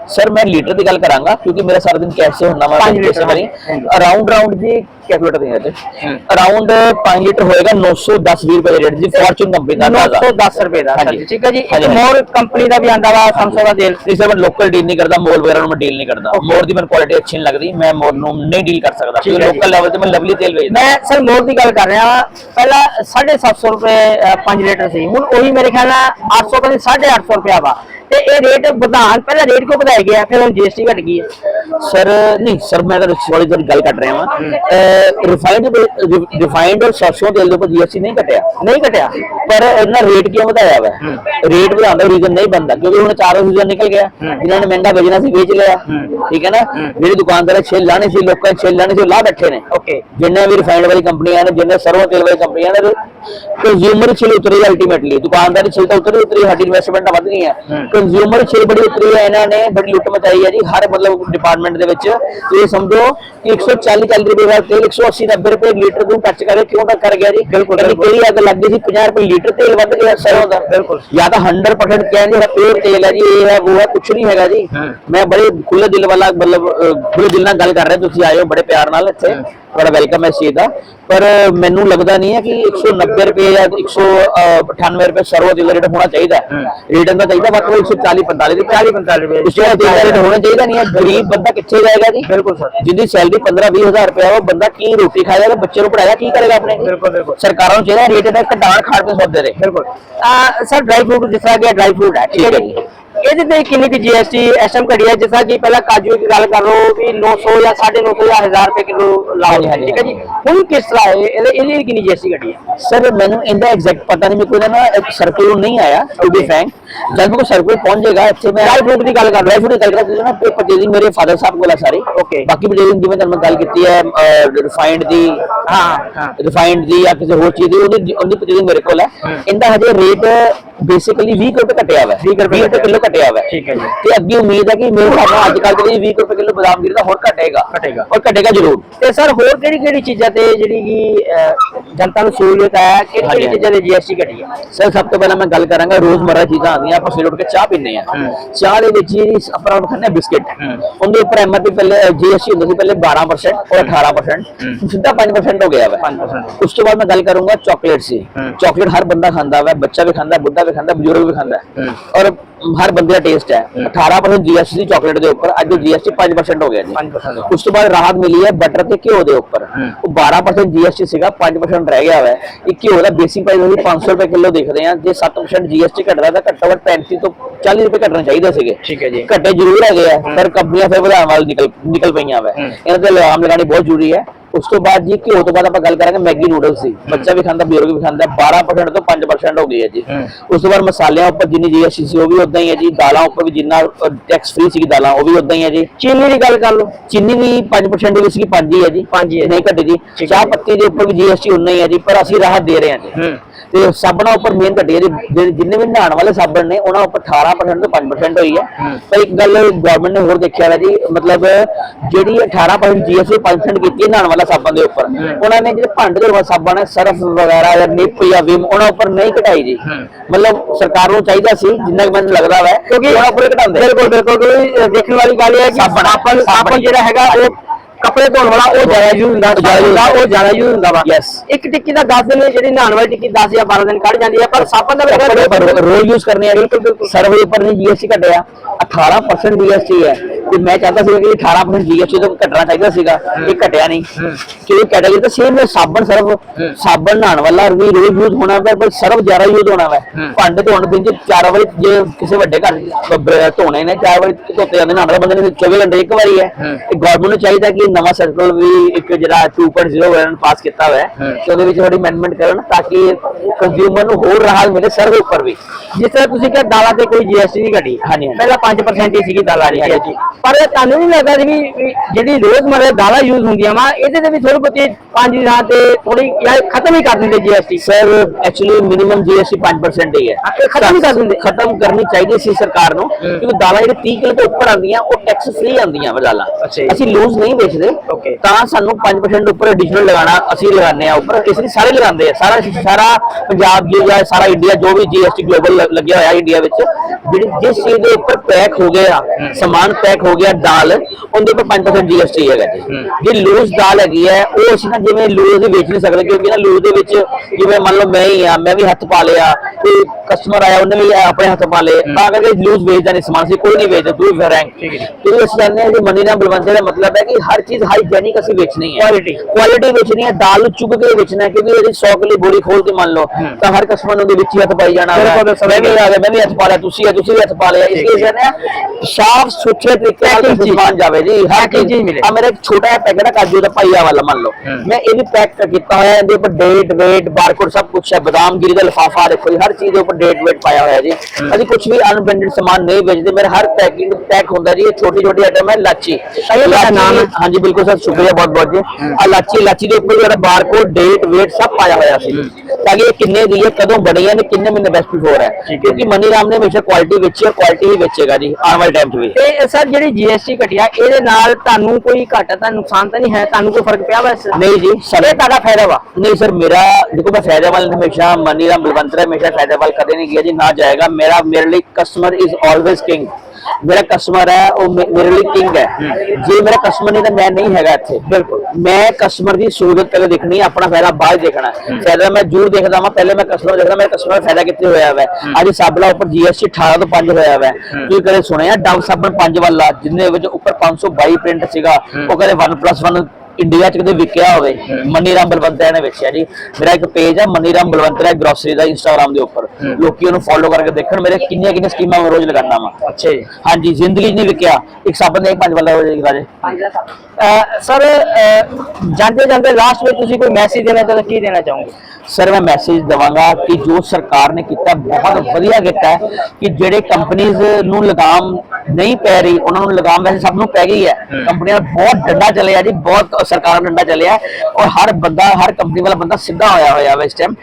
ਸਰ ਮੈਂ ਲੀਟਰ ਦੀ ਗੱਲ ਕਰਾਂਗਾ ਕਿਉਂਕਿ ਮੇਰਾ ਸਾਰਾ ਦਿਨ ਕੈਸ਼ ਸੇ ਹੁੰਦਾ ਵਾ
ਪੰਜ ਲੀਟਰ, ਹਾਂਜੀ।
ਅਰਾਊਂਡ ਰਾਊਂਡ ਦੀ ਕੈਲਕੂਲੇਟਰ ਦੇ ਵਿੱਚ ਅਰਾਊਂਡ 5 ਲੀਟਰ ਹੋਏਗਾ 910 20 ਰੁਪਏ ਦੇ ਰੇਟ ਦੀ ਫੋਰਚੂਨ ਕੰਪਨੀ ਦਾ ਅੰਦਾਜ਼ਾ
910 ਰੁਪਏ ਦਾ ਠੀਕ ਹੈ ਜੀ। ਇੱਕ। ਮੋਰ ਕੰਪਨੀ ਦਾ ਵੀ ਆਂਦਾ ਵਾ ਸਮਸੋ ਦਾ ਤੇਲ
ਇਸ ਮੈਂ ਲੋਕਲ ਡੀਲ ਨਹੀਂ ਕਰਦਾ ਮੋਲ ਵਗੈਰਾ ਨੂੰ ਮੈਂ ਡੀਲ ਨਹੀਂ ਕਰਦਾ। ਮੋਰ ਦੀ ਮੈਨੂੰ ਕੁਆਲਿਟੀ ਅੱਛੀ ਨਹੀਂ ਲੱਗਦੀ ਮੈਂ ਮੋਰ ਨੂੰ ਨਹੀਂ ਡੀਲ ਕਰ ਸਕਦਾ। ਕਿਉਂਕਿ। ਲੋਕਲ ਲੈਵਲ ਤੇ ਮੈਂ ਲਵਲੀ ਤੇਲ ਵੇਚਦਾ।
ਮੈਂ ਸਰ ਮੋਰ ਦੀ ਗੱਲ ਕਰ ਰਿਹਾ ਪਹਿਲਾਂ 750 ਰੁਪਏ 5 ਲੀਟਰ ਸੀ। ਹੁਣ ਉਹੀ ਮੇਰੇ ਖਿਆਲ ਨਾਲ 800 ਕਦੇ 850 ਰੁਪਏ ਵਾ। ਤੇ ਇਹ ਰੇਟ ਵਧਾਣ ਪਹਿਲਾਂ ਰੇਟ ਕਿਉਂ ਵਧਾਇਆ ਗਿਆ? ਫਿਰ ਹੁਣ ਜੀਐਸਟੀ ਘਟ ਗਈ ਹੈ।
ਸਰ ਨਹੀਂ ਸਰ ਮੈਂ ਤਾਂ ਸੌਰੀ ਤੁਹਾਡੀ ਗੱਲ ਕਰ ਰਿਹਾ ਹਾਂ ਰਿਫਾਈਨਡ ਰਿਫਾਈਨਡ ਔਰ ਸਰਸੋਂ ਤੇਲ ਦੇ ਉੱਪਰ ਜੀਐਸਟੀ ਨਹੀਂ ਘਟਿਆ।
ਨਹੀਂ ਘਟਿਆ
ਪਰ ਇਹਨਾਂ ਰੇਟ ਕਿਉਂ ਵਧਾਇਆ ਵਾ? ਰੇਟ ਵਧਾਉਣ ਦਾ ਰੀਜ਼ਨ ਨਹੀਂ ਬੰਦਾ ਕਿਉਂਕਿ ਹੁਣ ਚਾਰੋਂ ਸੀਜ਼ਨ ਨਿਕਲ ਗਿਆ। ਜਿਨ੍ਹਾਂ ਨੇ ਮਹਿੰਗਾ ਵੇਚਣਾ ਸੀ ਵੇਚ ਲਿਆ। ਠੀਕ ਹੈ ਨਾ? ਜਿਹੜੇ ਦੁਕਾਨਦਾਰ ਛੇਲ ਲਾਣੇ ਸੀ ਲੋਕਾਂ ਨੇ ਛੇਲ ਲਾਣੇ ਸੀ ਉਹ ਲਾ ਬੈਠੇ ਨੇ।
ਓਕੇ
ਜਿੰਨੇ ਵੀ ਰਿਫਾਈਨਡ ਵਾਲੀ ਕੰਪਨੀਆਂ ਨੇ ਜਿੰਨੇ ਸਰਵ ਤੇਲ ਵਾਲੀ ਕੰਪਨੀਆਂ ਨੇ ਕੰਜ਼ਿਊਮਰ ਛਿਲ ਉਤਰੀ ਅਲਟੀਮੇਟਲੀ ਦੁਕਾਨਦਾਰੀ ਛਿਲ ਤਾਂ ਉਤਰੀ ਉਤਰੀ ਸਾਡੀ ਇਨਵੈਸਟਮੈਂਟ ਵੱਧ ਗਈਆਂ। ਕੰਜ਼ਿਊਮਰ ਛਿਲ ਬੜੀ ਉਤਰੀ ਹੈ ਇਹਨਾਂ ਨੇ ਬੜੀ ਲੁੱਟ ਮਚਾਈ ਹੈ ਜੀ ਹਰ ਮਤਲਬ ਡਿਪਾਰਟਮੈਂਟ ਦੇ ਵਿੱਚ। ਇਹ ਸਮਝੋ ਕਿ 140 40 ਰੁਪਏ ਦਾ ਤੇਲ 180 90 ਰੁਪਏ ਲੀਟਰ ਨੂੰ ਟੱਚ ਕਰੇ ਕਿਉਂ ਟੱਚ ਕਰ ਗਿਆ ਜੀ?
ਬਿਲਕੁਲ।
ਕਿਹੜੀ ਅੱਗ ਲੱਗ ਗਈ ਸੀ 50 ਰੁਪਏ ਲੀਟਰ ਤੇਲ ਵੱਧ ਗਿਆ ਸਰੋਂ ਦਾ
ਬਿਲਕੁਲ।
ਜਾਂ ਤਾਂ 100% ਕਹਿੰਦੇ ਜਿਹੜਾ ਪਿਓਰ ਤੇਲ ਹੈ ਜੀ ਇਹ ਹੈ ਉਹ ਹੈ ਕੁਛ ਨਹੀਂ ਹੈਗਾ ਜੀ। ਮੈਂ ਬੜੇ ਖੁੱਲੇ ਦਿਲ ਵਾਲਾ ਮਤਲਬ ਖੁੱਲੇ ਦਿਲ ਨਾਲ ਗੱਲ ਕਰ ਰਿਹਾ ਤੁਸੀਂ ਆਏ ਹੋ ਬੜੇ ਪਿਆਰ ਨਾਲ ਇੱਥੇ। ਤੁਹਾਡਾ ਵੈਲਕਮ ਹੈ ਇਸ ਚੀਜ਼ ਦਾ। ਪਰ ਮੈਨੂੰ ਲੱਗਦਾ ਨਹੀਂ ਹੈ ਕਿ 190 ਰੁਪਏ ਜਾਂ 198 ਰੁਪਏ ਸਰਵ ਦਾ ਰੇਟ ਹੋਣਾ ਚਾਹੀਦਾ ਰੇਟ ਦਾ ਚਾਹੀਦਾ ਬਾਕੀ 140 45 ਰੁਪਏ
40 45 ਰੁਪਏ
ਇਸ ਤੋਂ ਤੇਲ ਦਾ ਰੇਟ ਹੋਣਾ ਚਾਹੀਦਾ ਨਹੀਂ ਹੈ। ਗਰੀਬ ਬੰਦਾ ਕਿੱਥੇ ਜਾਏਗਾ ਜੀ?
ਬਿਲਕੁਲ ਸਰ।
ਜਿੰਦੀ ਸੈਲਰੀ 15 20 ਹਜ਼ਾਰ ਰੁਪਏ ਆ ਉਹ ਬੰਦਾ ਕੀ ਰੋਟੀ ਖਾਏਗਾ ਤੇ ਬੱਚੇ ਨੂੰ ਪੜਾਏਗਾ ਕੀ ਕਰੇਗਾ ਆਪਣੇ?
ਬਿਲਕੁਲ ਬਿਲਕੁਲ।
ਸਰਕਾਰਾਂ ਨੂੰ ਚਾਹੀਦਾ ਰੇਟ ਦਾ ਘਟਾਣ ਖਾਣ ਤੇ ਸੌਦੇ ਦੇ
ਬਿਲਕੁਲ। ਸਰ ਡਰਾਈ ਫਰੂਟ ਜਿਸ ਤਰ੍ਹਾਂ ਕਿ ਡਰਾਈ ਫਰੂਟ ਹੈ ਠੀਕ ਹੈ ਜੀ। ਇਹਦੇ ਤੇ ਕਿੰਨੀ ਕੁ ਜੀਐਸਟੀ ਐਸਐਮ ਘਟੀ ਹੈ ਜਿਸ ਕਿ ਪਹਿਲਾਂ ਕਾਜੂ ਦੀ ਗੱਲ ਕਰ ਲਓ ਵੀ 900 ਜਾਂ 950 ਜਾਂ 1000 ਰੁਪਏ ਕਿਲੋ ਲਾਓ
ਹਾਂਜੀ,
ਠੀਕ ਹੈ ਜੀ? ਹੁਣ ਕਿਸ ਤਰ੍ਹਾਂ ਹੈ ਇਹਦੇ ਇਹਦੀ ਕਿੰਨੀ ਜੀਐਸਟੀ ਘਟੀ ਹੈ?
ਸਰ ਮੈਨੂੰ ਇਹਦਾ ਐਗਜ਼ੈਕਟ ਪਤਾ ਨਹੀਂ ਮੇਰੇ ਕੋਲ ਨਾ ਇੱਕ ਸਰਕਲ ਨਹੀਂ ਆਇਆ ਟੂ ਬੀ ਫਰੈਂਕ ਜਦ ਮੇਰੇ ਕੋਲ ਸਰਕਲ ਪਹੁੰਚ ਜਾਏਗਾ ਇੱਥੇ ਮੈਂ ਡਰਾਈ ਫਰੂਟ ਦੀ ਗੱਲ ਕਰ ਡਰਾਈ ਫਰੂਟ ਦੀ ਗੱਲ ਕਰ ਤੁਸੀਂ ਨਾ ਪਰਚੇਜ਼ਿੰਗ ਮੇਰੇ ਫਾਦਰ ਸਾਹਿਬ ਕੋਲ ਹੈ ਸਾਰੀ
Okay.
ਬਾਕੀ ਪਰਚੇਜ਼ਿੰਗ ਜਿਵੇਂ ਤੁਹਾਨੂੰ ਮੈਂ ਗੱਲ ਕੀਤੀ ਹੈ ਰਿਫਾਈਨਡ ਦੀ
ਹਾਂ ਹਾਂ।
ਰਿਫਾਈਨਡ ਦੀ ਜਾਂ ਕਿਸੇ ਹੋਰ ਚੀਜ਼ ਦੀ ਉਹਦੀ ਉਹਦੀ ਪਰਚੇਜ਼ਿੰਗ ਮੇਰੇ ਕੋਲ ਹੈ ਇਹਦਾ ਹਜੇ ਰੇਟ ਬੇਸਿਕਲੀ 20 ਰੁਪਏ ਘਟਿਆ ਹੋਇਆ
20 ਰੁਪਏ
20 ਰੁਪਏ ਕਿਲੋ ਘਟਿਆ ਹੋਇਆ
ਠੀਕ ਹੈ ਜੀ।
ਤੇ ਅੱਗੇ ਉਮੀਦ ਹੈ ਕਿ ਮੇਰੇ ਹਿਸਾਬ ਨਾਲ ਅੱਜ ਕੱਲ੍ਹ ਦੇ 20 ਰੁਪਏ ਕਿਲੋ ਬਦਾਮ ਗਿਰੀ ਦਾ ਹੋਰ ਘਟੇਗਾ।
ਘਟੇਗਾ।
ਔਰ ਘਟੇਗਾ ਜ਼ਰੂਰ।
ਤੇ ਸਰ ਹੋਰ ਕਿਹੜੀ ਕਿਹੜੀ ਚੀਜ਼ਾਂ ਤੇ ਜਿਹੜੀ ਕਿ ਜਨਤਾ ਨੂੰ ਸਹੂਲਤ ਹੈ ਕਿਹੜੀ। ਚੀਜ਼ਾਂ ਤੇ ਜੀਐਸਟੀ ਘਟੀ ਹੈ?
ਸਰ ਸਭ ਤੋਂ ਪਹਿਲਾਂ ਮੈਂ ਗੱਲ ਕਰਾਂਗਾ ਰੋਜ਼ਮਰਰਾ ਚੀਜ਼ਾਂ ਆਉਂਦੀਆਂ ਆਪਾਂ ਸਵੇਰ ਉੱਠ ਕੇ ਚਾਹ ਪੀਂਦੇ ਆ ਚਾਹ ਦੇ ਵਿੱਚ ਹੀ ਆਪਣਾ ਖਾਂਦੇ ਆ ਬਿਸਕਿਟ ਉਹਦੇ ਉੱਪਰ ਐਮਆਰਪੀ ਪਹਿਲੇ ਜੀਐਸਟੀ ਹੁੰਦਾ ਸੀ ਪਹਿਲੇ 12% ਔਰ 18% ਸਿੱਧਾ 5% ਹੋ ਗਿਆ ਵਾ
5%
ਉਸ ਤੋਂ ਬਾਅਦ ਮੈਂ ਗੱਲ ਕਰੂੰਗਾ ਚਾਕਲੇਟ ਸੀ ਚਾਕਲੇਟ ਹਰ ਬੰਦਾ ਖਾਂਦਾ ਵਾ ਬੱਚਾ ਵੀ ਖਾਂਦਾ ਬੁੱਢਾ ਵੀ ਖਾਂਦਾ ਬਜ਼ੁਰਗ ਵੀ ਖਾਂਦਾ ਔਰ ਹਰ ਬੰਦੇ ਦਾ ਟੇਸਟ ਹੈ। 18% ਜੀਐਸਟੀ ਸੀ ਚਾਕਲੇਟ ਦੇ ਉੱਪਰ ਅੱਜ ਜੀਐਸਟੀ 5% ਹੋ ਗਿਆ ਜੀ।
5%
ਉਸ ਤੋਂ ਬਾਅਦ ਰਾਹਤ ਮਿਲੀ ਹੈ ਬਟਰ ਤੇ ਘਿਓ ਦੇ ਉੱਪਰ। ਉਹ 12% ਜੀਐਸਟੀ ਸੀਗਾ 5% ਰਹਿ ਗਿਆ ਹੋਇਆ ਹੈ ਇਹ ਘਿਓ ਦਾ ਬੇਸਿਕ ਪ੍ਰਾਈਸ ਅਸੀਂ 500 ਰੁਪਏ ਕਿਲੋ ਦੇਖਦੇ ਹਾਂ। ਜੇ 7% ਜੀਐਸਟੀ ਘਟਦਾ ਤਾਂ ਘੱਟੋ ਘੱਟ 35 ਤੋਂ 40 ਰੁਪਏ ਘਟਣਾ ਚਾਹੀਦਾ ਸੀਗੇ।
ਠੀਕ ਹੈ ਜੀ।
ਘਟੇ ਜ਼ਰੂਰ ਹੈਗੇ ਆ ਪਰ ਕੰਪਨੀਆਂ ਫਿਰ ਵਧਾਉਣ ਵੱਲ ਨਿਕਲ ਨਿਕਲ ਪਈਆਂ ਵਾ। ਇਹਨਾਂ ਤੇ ਲਗਾਮ ਲਗਾਣੀ ਬਹੁਤ ਜ਼ਰੂਰੀ ਹੈ। ਉਸ ਤੋਂ ਬਾਅਦ ਜੀ ਘਿਓ ਤੋਂ ਬਾਅਦ ਆਪਾਂ ਗੱਲ ਕਰਾਂਗੇ ਮੈਗੀ ਨੂਡਲਸ ਦੀ। ਬੱਚਾ ਵੀ ਖਾਂਦਾ ਬਜ਼ੁਰਗ ਵੀ ਖਾਂਦਾ 12% ਤੋਂ 5% ਹੋ ਗਈ ਹੈ ਜੀ। ਉਸ ਤੋਂ ਬਾਅਦ ਮਸਾਲਿਆਂ ਉੱਪਰ ਜਿੰਨੀ ਜੀਐਸਟੀ ਸੀ ਉਹ ਵੀ ਉਦਾਂ ਹੀ ਹੈ ਜੀ। ਦਾਲਾਂ ਉੱਪਰ ਵੀ ਜਿੰਨਾ ਟੈਕਸ ਫ੍ਰੀ ਸੀ ਦਾਲਾਂ ਉਹ ਵੀ ਉਦਾਂ ਹੀ ਹੈ ਜੀ।
ਚੀਨੀ ਦੀ ਗੱਲ ਕਰ ਲਓ।
ਚੀਨੀ ਵੀ 5% ਦੀ ਸੀ 5 ਹੀ ਹੈ ਜੀ।
ਪੰਜ ਹੀ ਹੈ।
ਨਹੀਂ ਘਟੀ ਜੀ। ਚਾਹ। ਪੱਤੀ ਦੇ ਉੱਪਰ ਵੀ ਜੀਐਸਟੀ ਉਨਾ ਹੀ ਹੈ ਜੀ ਪਰ ਅਸੀਂ ਰਾਹਤ ਦੇ ਰਹੇ ਹਾਂ ਜੀ। ਤੇ ਸਾਬਣਾਂ ਉੱਪਰ ਮੇਨ ਘਟੀ ਹੈ ਜਿਹੜੇ- ਜਿੰਨੇ ਵੀ ਨਹਾਉਣ ਵਾਲੇ ਸਾਬਣ ਨੇ ਉਹਨਾਂ ਉੱਪਰ 18% ਤੋਂ 5% ਹੋਈ ਹੈ। ਪਰ ਇੱਕ ਗੱਲ ਗਵਰਨਮੈਂਟ ਨੇ ਹੋਰ ਦੇਖਿਆ ਹੈ ਜੀ ਮਤਲਬ ਜਿਹੜੀ 18% ਜੀਐਸਟੀ 5% ਕੀਤੀ ਹੈ ਨਹਾਉਣ ਵਾਲਾ ਸਾਬਣ ਦੇ ਉੱਪਰ। ਉਹਨਾਂ ਨੇ ਜਿਹੜੇ ਭਾਂਡੇ ਦੇ ਸਾਬਣ ਹੈ ਸਰਫ ਵਗੈਰਾ ਜਾਂ ਨਿਪ ਜਾਂ ਵਿਮ ਉਹਨਾਂ ਉੱਪਰ ਨਹੀਂ ਘਟਾਈ ਜੀ। ਮਤਲਬ ਸਰਕਾਰ ਨੂੰ ਚਾਹੀਦਾ ਸੀ ਜਿੰਨਾ ਕਿ ਮੈਨੂੰ ਲੱਗਦਾ ਵਾ ਕਿਉਂਕਿ ਉਹਨਾਂ ਉੱਪਰ ਘਟਾਉਂਦੇ
ਬਿਲਕੁਲ ਬਿਲਕੁਲ ਦੇਖਣ ਵਾਲੀ ਗੱਲ ਇਹ ਹੈ ਕਿ
ਸਾਬਣ
ਸਾਬਣ ਜਿਹੜਾ ਹੈਗਾ ਉਹ ਕੱਪੜੇ ਧੋਣ ਵਾਲਾ ਉਹ ਜ਼ਿਆਦਾ ਯੂਜ਼ ਹੁੰਦਾ
ਜ਼ਿਆਦਾ use
ਹੁੰਦਾ ਉਹ ਜ਼ਿਆਦਾ ਯੂਜ਼ ਹੁੰਦਾ ਵਾ।
Yes.
ਇੱਕ ਟਿੱਕੀ ਦਾ 10 ਦਿਨ ਜਿਹੜੀ ਨਹਾਉਣ ਵਾਲੀ ਟਿੱਕੀ 10 ਜਾਂ 12 ਦਿਨ ਕੱਢ ਜਾਂਦੀ ਹੈ ਪਰ ਸਾਬਣ ਦਾ
ਕੱਪੜੇ ਪਰ ਰੋਜ਼ ਯੂਜ਼ ਕਰਨੇ ਆ। ਜੀ ਸਰਵੇ ਉੱਪਰ ਨਹੀਂ ਜੀਐਸਟੀ ਘਟਿਆ 18% ਜੀਐਸਟੀ ਹੈ। ਤੇ ਮੈਂ ਚਾਹਤਾ ਸੀਗਾ ਕਿ 18% ਜੀਐਸਟੀ ਤੋਂ ਘਟਣਾ ਚਾਹੀਦਾ ਸੀਗਾ ਇਹ ਘਟਿਆ ਨਹੀਂ। ਕਿਉਂਕਿ ਕੈਟਾਗਰੀ ਤਾਂ ਸੇਮ ਹੈ ਸਾਬਣ ਸਰਫ ਸਾਬਣ ਨਹਾਉਣ ਵਾਲਾ ਵੀ ਰੋਜ਼ ਯੂਜ਼ ਹੋਣਾ ਹੈ ਪਰ ਸਰਫ ਜ਼ਿਆਦਾ ਯੂਜ਼ ਹੋਣਾ ਹੈ ਭਾਂਡੇ ਧੋਣ ਦਿਨ ਚ ਚਾਰ ਵਾਰੀ ਜੇ ਕਿਸੇ ਵੱਡੇ ਘਰ ਧੋਣੇ ਨੇ ਚਾਰ ਵਾਰੀ ਧੋਤੇ ਜਾਂਦੇ ਨਹਾਉਣ ਵਾਲੇ ਬੰਦੇ ਨੇ 24 ਘੰਟੇ ਇੱਕ ਵਾਰੀ ਹੈ। ਤੇ ਗਵਰਨਮੈਂਟ ਨੂੰ ਚਾਹੀਦਾ ਕਿ ਨਵਾਂ ਸਰਕਲ ਵੀ ਇੱਕ ਜਿਹੜਾ 2.0 ਵੈਰਨ ਪਾਸ ਕੀਤਾ ਹੋਇਆ ਹੈ ਤੇ ਉਹਦੇ ਵਿੱਚ ਥੋੜੀ ਅਮੈਂਡਮੈਂਟ ਕਰਨ ਤਾਂ ਕਿ ਕੰਜ਼ਿਊਮਰ ਨੂੰ ਹੋਰ ਰਾਹਤ ਮਿਲੇ ਸਰਵ ਉੱਪਰ ਵੀ।
ਜਿਸ ਤਰ੍ਹਾਂ ਤੁਸੀਂ ਕਿਹਾ ਦਾਲਾਂ ਤੇ ਕੋਈ ਜੀਐਸਟੀ ਨਹੀਂ ਘਟੀ।
ਹਾਂਜੀ, ਹਾਂਜੀ।
ਪਹਿਲਾਂ 5% ਹੀ ਸੀਗੀ ਦਾਲਾਂ ਦੀ। GST ਪਰ ਤੁਹਾਨੂੰ ਨਹੀਂ ਲੱਗਦਾ ਜੀ ਵੀ ਵੀ ਜਿਹੜੀ ਰੋਜ਼ਮਰਰਾ ਦਾਲਾਂ ਯੂਜ਼ ਹੁੰਦੀਆਂ ਵਾ ਇਹਦੇ ਤੇ ਵੀ ਥੋੜੀ ਬਹੁਤੀ ਪੰਜ ਦੀ ਥਾਂ ਤੇ ਥੋੜੀ ਜਾਂ ਖਤਮ ਹੀ ਕਰ ਦਿੰਦੇ GST
sir actually minimum GST 5% ਹੀ ਹੈ।
ਇਹ ਖਤਮ ਹੀ ਕਰ ਦਿੰਦੇ।
ਖਤਮ ਕਰਨੀ ਚਾਹੀਦੀ ਸੀ ਸਰਕਾਰ ਨੂੰ ਕਿਉਂਕਿ ਦਾਲਾਂ ਜਿਹੜੇ 30 ਕਿਲੋ ਤੋਂ ਉੱਪਰ ਆਉਂਦੀਆਂ ਉਹ ਟੈਕਸ ਫ੍ਰੀ ਆਉਂਦੀਆਂ ਵਾ ਦਾਲਾਂ। ਅਸੀਂ ਲੂਜ਼ ਨਹੀਂ ਵੇਚਦੇ. ਤਾਂ ਸਾਨੂੰ 5% ਉੱਪਰ ਐਡੀਸ਼ਨਲ ਲਗਾਉਣਾ ਅਸੀਂ ਲਗਾਉਂਦੇ ਆ ਉੱਪਰ ਇਸ ਲਈ ਸਾਰੇ ਲਗਾਉਂਦੇ ਆ। ਸਾਰਾ ਸਾਰਾ ਪੰਜਾਬ ਜੀ ਜਾਂ ਸਾਰਾ ਇੰਡੀਆ ਜੋ ਵੀ ਜੀਐਸਟੀ ਗਲੋਬਲ ਲੱਗਿਆ ਹੋਇਆ ਇੰਡੀਆ ਵਿੱਚ ਜਿਹੜੀ ਜਿਸ ਚੀਜ਼ ਦੇ ਉੱਪਰ ਪੈਕ ਹੋ ਗਿਆ ਸਮਾਨ ਪੈਕ ਹੋ ਗਿਆ ਦਾਲ ਉਹਦੇ ਉੱਪਰ 5% ਜੀਐਸਟੀ ਹੈਗਾ। ਜੀ ਜੇ ਲੂਜ਼ ਦਾਲ ਹੈਗੀ ਹੈ ਉਹ ਅਸੀਂ ਨਾ ਜਿਵੇਂ ਲੂਜ਼ ਦੇ ਵੇਚ ਨਹੀਂ ਸਕਦੇ ਕਿਉਂਕਿ ਨਾ ਲੂਜ਼ ਦੇ ਵਿੱਚ ਜਿਵੇਂ ਮੰਨ ਲਓ ਮੈਂ ਹੀ ਆ ਮੈਂ ਵੀ ਹੱਥ ਪਾ ਲਿਆ ਤੇ ਕਸਟਮਰ ਆਇਆ ਉਹਨੇ ਵੀ ਆਪਣੇ ਹੱਥ ਪਾ ਲਏ ਤਾਂ ਕਰਕੇ ਲੂਜ਼ ਵੇਚਦਾ ਨਹੀਂ ਸਮਾਨ ਸੀ ਕੋਈ ਨਹੀਂ ਵੇਚਦਾ ਦੂਰ ਫਰੈਂਕ ਅਸੀਂ ਜਾਣਦੇ ਹਾਂ ਕਿ ਮਨੀ ਨਾਲ ਬਲਵੰਤੇ ਦਾ ਮਤਲਬ ਹੈ ਕਿ ਹਰ ਚੀਜ਼ ਹਾਈਜੈਨਿਕ ਅਸੀਂ ਵੇਚਣੀ ਹੈ।
Quality।
ਕੁਆਲਿਟੀ ਵੇਚਣੀ ਹੈ ਦਾਲ ਨੂੰ ਚੁੱਕ ਕੇ ਵੇਚਣਾ ਹੈ ਕਿਉਂਕਿ ਇਹਦੀ 100 ਕਿਲੋ ਬੋਰੀ ਖੋਲ ਕੇ ਮੰਨ ਲਓ ਤਾਂ ਹਰ ਕਸਟਮਰ ਨੂੰ ਉਹਦੇ ਵਿੱਚ ਹੀ ਹੱਥ ਪਾਈ ਜਾਣਾ। ਮੈਂ ਵੀ ਆ ਗਿਆ ਮੈਂ ਵੀ ਹੱਥ ਪਾ ਲਿਆ ਤੁਸੀਂ ਆ ਤੁਸੀਂ ਵੀ ਹੱਥ ਪਾ ਲਿਆ। ਇਸ ਲਈ ਜਾਨੇ ਸਾਫ਼ ਸੁਥਰੇ
ਚੀਜ਼।
ਸਮਾਨ ਜਾਵੇ ਜੀ ਹਰ
ਚੀਜ਼। ਮਿਲੇ।
ਆ ਮੇਰਾ ਇੱਕ ਛੋਟਾ ਜਿਹਾ ਪੈਕਟ ਹੈ ਕਾਜੂ ਦਾ ਪਾਈਆ ਵਾਲਾ ਮੰਨ ਲਓ। ਮੈਂ ਇਹ ਵੀ ਪੈਕ ਕੀਤਾ ਹੋਇਆ ਇਹਦੇ ਉੱਪਰ ਡੇਟ ਵੇਟ ਬਾਰਕੋਡ ਸਭ ਕੁਝ ਹੈ ਬਦਾਮ ਗਿਰੀ ਦਾ ਲਿਫਾਫਾ ਦੇਖੋ ਹਰ ਚੀਜ਼ ਦੇ ਉੱਪਰ ਡੇਟ ਵੇਟ ਪਾਇਆ ਹੋਇਆ ਜੀ। ਅਸੀਂ ਕੁਝ ਵੀ ਅਨਬ੍ਰਾਂਡਡ ਸਮਾਨ ਨਹੀਂ ਵੇਚਦੇ ਮੇਰੇ ਹਰ ਪੈਕਿੰਗ ਪੈਕ ਹੁੰਦਾ ਜੀ ਇਹ ਛੋਟੀ ਛੋਟੀ ਆਈਟਮ ਹੈ ਲਾਚੀ
ਨਾਮ।
ਹਾਂਜੀ ਬਿਲਕੁਲ ਸਰ ਸ਼ੁਕਰੀਆ ਬਹੁਤ ਬਹੁਤ ਜੀ ਆ ਲਾਚੀ ਲਾਚੀ ਦੇ ਉੱਪਰ ਜਿਹੜਾ ਬਾਰਕੋਡ ਡੇਟ ਵੇਟ ਸਭ ਪਾਇਆ ਹੋਇਆ ਸੀ। ਕਿ ਇਹ ਕਿੰਨੇ ਦੀ ਹੈ ਕਦੋਂ ਬਣੀ ਹੈ ਤੇ ਕਿੰਨੇ ਮਹੀਨੇ ਬੈਸਟ ਬਿਫੋਰ ਹੈ। ਕਿਉਂਕਿ ਮਨੀ ਰਾਮ ਨੇ ਹਮੇਸ਼ਾ ਕੁਆਲਿਟੀ ਵੇਚੀ ਹੈ ਕੁਆਲਿਟੀ ਹੀ ਵੇਚੇਗਾ ਜੀ ਆਉਣ ਵਾਲੇ ਟਾਈਮ 'ਚ ਵੀ।
ਤੇ ਸਰ ਜਿਹੜੀ ਜੀਐਸਟੀ ਘਟਿਆ ਇਹਦੇ ਨਾਲ ਤੁਹਾਨੂੰ ਕੋਈ ਘਾਟਾ ਤਾਂ ਨੁਕਸਾਨ ਤਾਂ ਨਹੀਂ ਹੈ? ਤੁਹਾਨੂੰ ਕੋਈ ਫ਼ਰਕ ਪਿਆ ਵਾ ਇਸ
ਨਹੀਂ ਜੀ
ਇਹ
ਸਰ
ਤੁਹਾਡਾ ਫਾਇਦਾ ਵਾ?
ਨਹੀਂ ਸਰ ਮੇਰਾ ਦੇਖੋ ਮੈਂ ਫਾਇਦੇ ਵਾਲ ਹਮੇਸ਼ਾ ਮਨੀ ਰਾਮ ਬਲਵੰਤ ਰਾਏ ਹਮੇਸ਼ਾ ਫਾਇਦੇ ਵਾਲ ਕਦੇ ਨਹੀਂ ਗਿਆ ਜੀ ਨਾ ਜਾਏਗਾ। ਮੇਰਾ ਮੇਰੇ ਲਈ ਕਸਟਮਰ ਇਜ਼ ਆਲਵੇਸ ਕਿੰਗ ਮੇਰਾ ਕਸਟਮਰ ਹੈ ਉਹ ਮੇ- ਮੇਰੇ ਲਈ ਕਿੰਗ ਹੈ। ਜੇ ਮੇਰਾ ਕਸਟਮਰ ਨਹੀਂ ਤਾਂ ਮੈਂ ਨਹੀਂ ਹੈਗਾ ਇੱਥੇ। ਬਿਲਕੁਲ। ਮੈਂ ਕਸਟਮਰ ਦੀ ਸਹੂਲਤ ਪਹਿਲੇ ਦੇਖਣੀ ਆਪਣਾ ਫਾਇਦਾ ਬਾਅਦ ਦੇਖਣਾ। ਫਾਇਦਾ ਮੈਂ ਜ਼ਰੂਰ ਦੇਖਦਾ ਹਾਂ ਪਹਿਲੇ ਮੈਂ ਕਸਟਮਰ ਦੇਖਦਾ ਮੇਰਾ ਕਸਟਮਰ ਫਾਇਦਾ ਕਿੱਥੇ ਹੋਇਆ ਹੈ। ਅੱਜ ਸਾਬਲਾ ਉੱਪਰ ਜੀਐਸਟੀ 18 ਤੋਂ 5 ਹੋਇਆ ਹੈ। ਤੁਸੀਂ ਕਦੇ ਸੁਣਿਆ ਡਵ ਸਾਬਣ 5 ਵਾਲਾ ਜਿੰਨੇ ਵਿੱਚ ਉੱਪਰ 522 ਪ੍ਰਿੰਟ ਸੀਗਾ ਉਹ ਕਦੇ 1+1 ਇੰਡੀਆ ਚ ਕਦੇ ਵਿਕਿਆ ਹੋਵੇ ਮਨੀ ਰਾਮ ਬਲਵੰਤਰਾ ਨੇ ਵੇਚਿਆ ਜੀ। ਮੇਰਾ ਇੱਕ ਪੇਜ ਹੈ ਮਨੀ ਰਾਮ ਬਲਵੰਤਰਾ ਗਰੋਸਰੀ ਦਾ ਇੰਸਟਾਗ੍ਰam ਦੇ ਉੱਪਰ। ਲੋਕੀ ਉਹਨੂੰ ਫੋਲੋ ਕਰਕੇ ਦੇਖਣ ਮੇਰੇ ਕਿੰਨੀਆਂ ਕਿੰਨੀਆਂ ਸਕੀਮਾਂ ਮੈਂ ਰੋਜ਼ ਲਗਾਉਂਦਾ ਵਾਂ।
ਅੱਛਾ ਜੀ।
ਹਾਂਜੀ ਜ਼ਿੰਦਗੀ 'ਚ ਨਹੀਂ ਵਿਕਿਆ। ਇੱਕ ਸਾਬਣ ਦੇ ਇੱਕ ਪੰਜ ਵਾਲਾ ਹੋ ਜਾਏਗਾ ਰਾਜੇ
ਸਰ ਜਾਂਦੇ ਜਾਂਦੇ ਲਾਸਟ ਵਿੱਚ ਤੁਸੀਂ ਕੋਈ ਮੈਸੇਜ ਦੇਣਾ ਚਾਹੁੰਦੇ ਕੀ ਦੇਣਾ ਚਾਹੋਗੇ?
ਸਰ ਮੈਂ ਮੈਸੇਜ ਦਵਾਂਗਾ ਕਿ ਜੋ ਸਰਕਾਰ ਨੇ ਕੀਤਾ ਬਹੁਤ ਵਧੀਆ ਕੀਤਾ ਕਿ ਜਿਹੜੇ ਕੰਪਨੀਆਂ ਨੂੰ ਲਗਾਮ ਨਹੀਂ ਪੈ ਰਹੀ ਉਹਨਾਂ ਨੂੰ ਲਗਾਮ ਵੈਸੇ ਸਭ ਨੂੰ ਪੈ ਗਈ ਹੈ। ਕੰਪਨੀਆਂ ਬਹੁਤ ਡੰਡਾ ਚੱਲਿਆ ਜੀ ਬਹੁਤ ਸਰਕਾਰ ਦਾ ਡੰਡਾ ਚੱਲਿਆ ਔਰ ਹਰ ਬੰਦਾ ਹਰ ਕੰਪਨੀ ਵਾਲਾ ਬੰਦਾ ਸਿੱਧਾ ਹੋਇਆ ਹੋਇਆ ਵਾ ਇਸ ਟਾਈਮ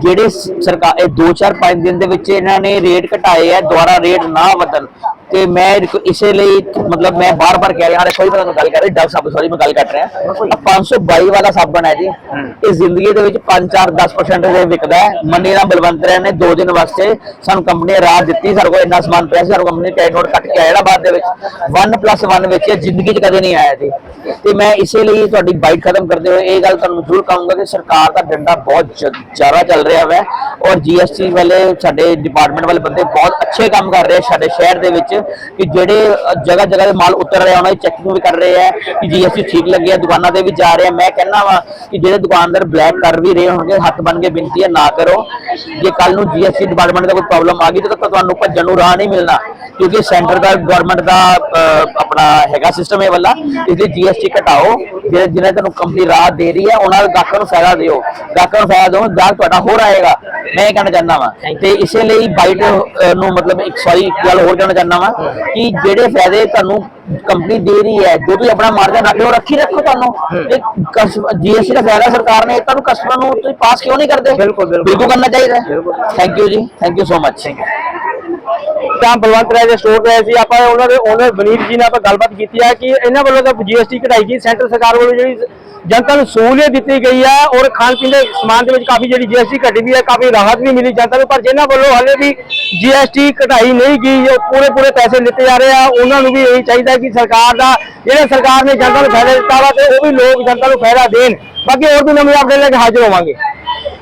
ਜਿਹੜੇ ਸਰਕਾਰ ਇਹ 2-4 5 ਦਿਨ ਦੇ ਵਿੱਚ ਇਹਨਾਂ ਨੇ ਰੇਟ ਘਟਾਏ ਹੈ ਦੁਬਾਰਾ ਰੇਟ ਨਾ ਵਧਣ। ਤੇ ਮੈਂ ਇਸੇ ਲਈ ਮਤਲਬ ਮੈਂ ਬਾਰ-ਬਾਰ ਕਹਿ ਰਿਹਾ ਹਾਂ ਕੋਈ ਮੈਂ ਤੁਹਾਨੂੰ ਗੱਲ ਕਰ ਰਿਹਾ ਡਵ ਸਾਬਣ ਸੌਰੀ ਮੈਂ ਗੱਲ ਕਰ ਰਿਹਾ। ਆਹ 522 ਵਾਲਾ ਸਾਬਣ ਹੈ ਜੀ। ਇਹ ਜ਼ਿੰਦਗੀ ਦੇ ਵਿੱਚ 5-4 10% ਦੇ ਵਿਕਦਾ ਹੈ। ਮੰਨੀ ਰਾਮ ਬਲਵੰਤ ਰਾਏ ਨੇ 2 ਦਿਨ ਵਾਸਤੇ ਸਾਨੂੰ ਕੰਪਨੀ ਨੇ ਰਾਹ ਦਿੱਤੀ ਸਾਡੇ ਕੋਲ ਇੰਨਾ ਸਮਾਨ ਪਿਆ ਸੀ ਸਾਨੂੰ ਕੰਪਨੀ ਟੈਗ ਨੋਟ ਕੱਟ ਕੇ ਆਇਆ ਬਾਅਦ ਦੇ ਵਿੱਚ। 1+1 ਵਿੱਚ ਇਹ ਜ਼ਿੰਦਗੀ 'ਚ ਕਦੇ ਨਹੀਂ ਆਇਆ ਜੀ। ਤੇ ਮੈਂ ਇਸੇ ਲਈ ਤੁਹਾਡੀ ਬਾਈਟ ਖਤਮ ਕਰਦੇ ਹੋਏ ਇਹ ਗੱਲ ਤੁਹਾਨੂੰ ਜ਼ਰੂਰ ਕਹੂੰਗਾ ਕਿ ਸਰਕਾਰ ਦਾ ਡੰਡਾ ਬਹੁਤ ਜ਼ਿਆਦਾ ਚੱਲ ਰਿਹਾ ਹੈ ਔਰ ਜੀਐਸਟੀ ਵਾਲੇ ਸਾਡੇ ਡਿਪਾਰਟਮੈਂਟ ਵਾਲੇ ਬੰਦੇ ਬਹੁਤ ਅੱਛੇ ਕੰਮ ਕਰ ਰਹੇ ਸਾਡੇ ਸ਼ਹਿਰ ਦੇ ਵਿੱਚ ਕਿ ਜਿਹੜੇ ਜਗ੍ਹਾ ਜਗ੍ਹਾ ਦੇ ਮਾਲ ਉਤਰ ਰਿਹਾ ਉਹਨਾਂ ਦੀ ਚੈਕਿੰਗ ਵੀ ਕਰ ਰਹੇ ਆ ਕਿ ਜੀਐਸਟੀ ਠੀਕ ਲੱਗਿਆ ਦੁਕਾਨਾਂ ਤੇ ਵੀ ਜਾ ਰਹੇ ਆ। ਮੈਂ ਕਹਿੰਦਾ ਵਾ ਕਿ ਜਿਹੜੇ ਦੁਕਾਨਦਾਰ ਬਲੈਕ ਕਰ ਵੀ ਰਹੇ ਹੋਣਗੇ, ਹੱਥ ਬਣ ਕੇ ਬੇਨਤੀ ਹੈ ਨਾ ਕਰੋ। ਜੇ ਕੱਲ ਨੂੰ ਜੀਐਸਟੀ ਡਿਪਾਰਟਮੈਂਟ ਦਾ ਕੋਈ ਪ੍ਰੋਬਲਮ ਆ ਗਈ ਤਾਂ ਤੁਹਾਨੂੰ ਭੱਜਣ ਨੂੰ ਰਾਹ ਨਹੀਂ ਮਿਲਣਾ, ਕਿਉਂਕਿ ਸੈਂਟਰ ਦਾ ਗਵਰਨਮੈਂਟ ਦਾ ਆਪਣਾ ਹੈਗਾ ਸਿਸਟਮ ਇਹ ਵਾਲਾ ਇਸ ਲਈ ਜੀਐਸਟੀ ਘਟਾਓ। ਜਿਹੜੇ, ਜਿਹਨਾਂ ਤੁਹਾਨੂੰ ਕੰਪਨੀ ਰਾਹ ਦੇ ਰਹੀ ਹੈ, ਉਹਨਾਂ ਦੇ ਗਾਹਕਾਂ ਨੂੰ ਫਾਇਦਾ ਦਿਓ। ਗਾਹਕਾਂ ਨੂੰ ਫਾਇਦਾ ਦਿਓ, ਗਾਹਕ ਤੁਹਾਡਾ ਹੋਰ ਆਏਗਾ। ਮੈਂ ਇਹ ਕਹਿਣਾ ਚਾਹੁੰਦਾ ਵਾਂ ਤੇ ਇਸੇ ਲਈ ਬਾਈਟ ਨੂੰ ਮਤਲਬ ਇੱਕ ਸੌਰੀ ਗੱਲ ਹੋਰ ਕਹਿਣਾ ਚਾਹੁੰਦਾ ਵਾਂ ਕਿ ਜਿਹੜੇ ਫਾਇਦੇ ਤੁਹਾਨੂੰ ਕੰਪਨੀ ਦੇ ਰਹੀ ਹੈ ਜੋ ਤੁਸੀਂ ਆਪਣਾ ਮਾਰਜਨ ਰੱਖ ਹੋ ਰੱਖੀ ਰੱਖੋ ਤੁਹਾਨੂੰ। ਜੀਐਸਟੀ ਦਾ ਫਾਇਦਾ ਸਰਕਾਰ ਨੇ ਤੁਹਾਨੂੰ ਕਸਟਮਰ ਨੂੰ ਤੁਸੀਂ ਪਾਸ ਕਿਉਂ ਨਹੀਂ ਕਰਦੇ?
ਬਿਲਕੁਲ, ਬਿਲਕੁਲ।
ਬਿਲਕੁਲ ਕਰਨਾ ਚਾਹੀਦਾ। Thank you ji thank you so much
ਤਾਂ ਬਲਵੰਤ ਰਾਏ ਦੇ ਸਟੋਰ ਗਏ ਸੀ। ਆਪਾਂ ਉਹਨਾਂ ਦੇ ਓਨਰ ਬਨੀਤ ਜੀ ਨਾਲ ਆਪਾਂ ਗੱਲਬਾਤ ਕੀਤੀ ਹੈ ਕਿ ਇਹਨਾਂ ਵੱਲੋਂ ਤਾਂ ਜੀਐਸਟੀ ਕਢਾਈ ਗਈ। ਸੈਂਟਰ ਸਰਕਾਰ ਵੱਲੋਂ ਜਿਹੜੀ ਜਨਤਾ ਨੂੰ ਸਹੂਲੀਅਤ ਦਿੱਤੀ ਗਈ ਹੈ ਔਰ ਖਾਣ ਪੀਣ ਦੇ ਸਮਾਨ ਦੇ ਵਿੱਚ ਕਾਫੀ ਜਿਹੜੀ ਜੀਐਸਟੀ ਘਟੀ ਵੀ ਹੈ ਕਾਫੀ ਰਾਹਤ ਵੀ ਮਿਲੀ ਜਨਤਾ ਨੂੰ। ਪਰ ਜਿਨ੍ਹਾਂ ਵੱਲੋਂ ਹਾਲੇ ਵੀ ਜੀਐਸਟੀ ਕਢਾਈ ਨਹੀਂ ਗਈ ਜੋ ਪੂਰੇ ਪੂਰੇ ਪੈਸੇ ਲਿੱਤੇ ਜਾ ਰਹੇ ਆ, ਉਹਨਾਂ ਨੂੰ ਵੀ ਇਹੀ ਚਾਹੀਦਾ ਕਿ ਸਰਕਾਰ ਦਾ ਜਿਹੜਾ ਸਰਕਾਰ ਨੇ ਜਨਤਾ ਨੂੰ ਫਾਇਦਾ ਦਿੱਤਾ ਵਾ ਤੇ ਉਹ ਵੀ ਲੋਕ ਜਨਤਾ ਨੂੰ ਫਾਇਦਾ ਦੇਣ। ਬਾਕੀ ਹੋਰ ਵੀ ਨਵੀਂ ਅਪਡੇਟ ਲੈ ਕੇ ਹਾਜ਼ਰ ਹੋਵਾਂਗੇ।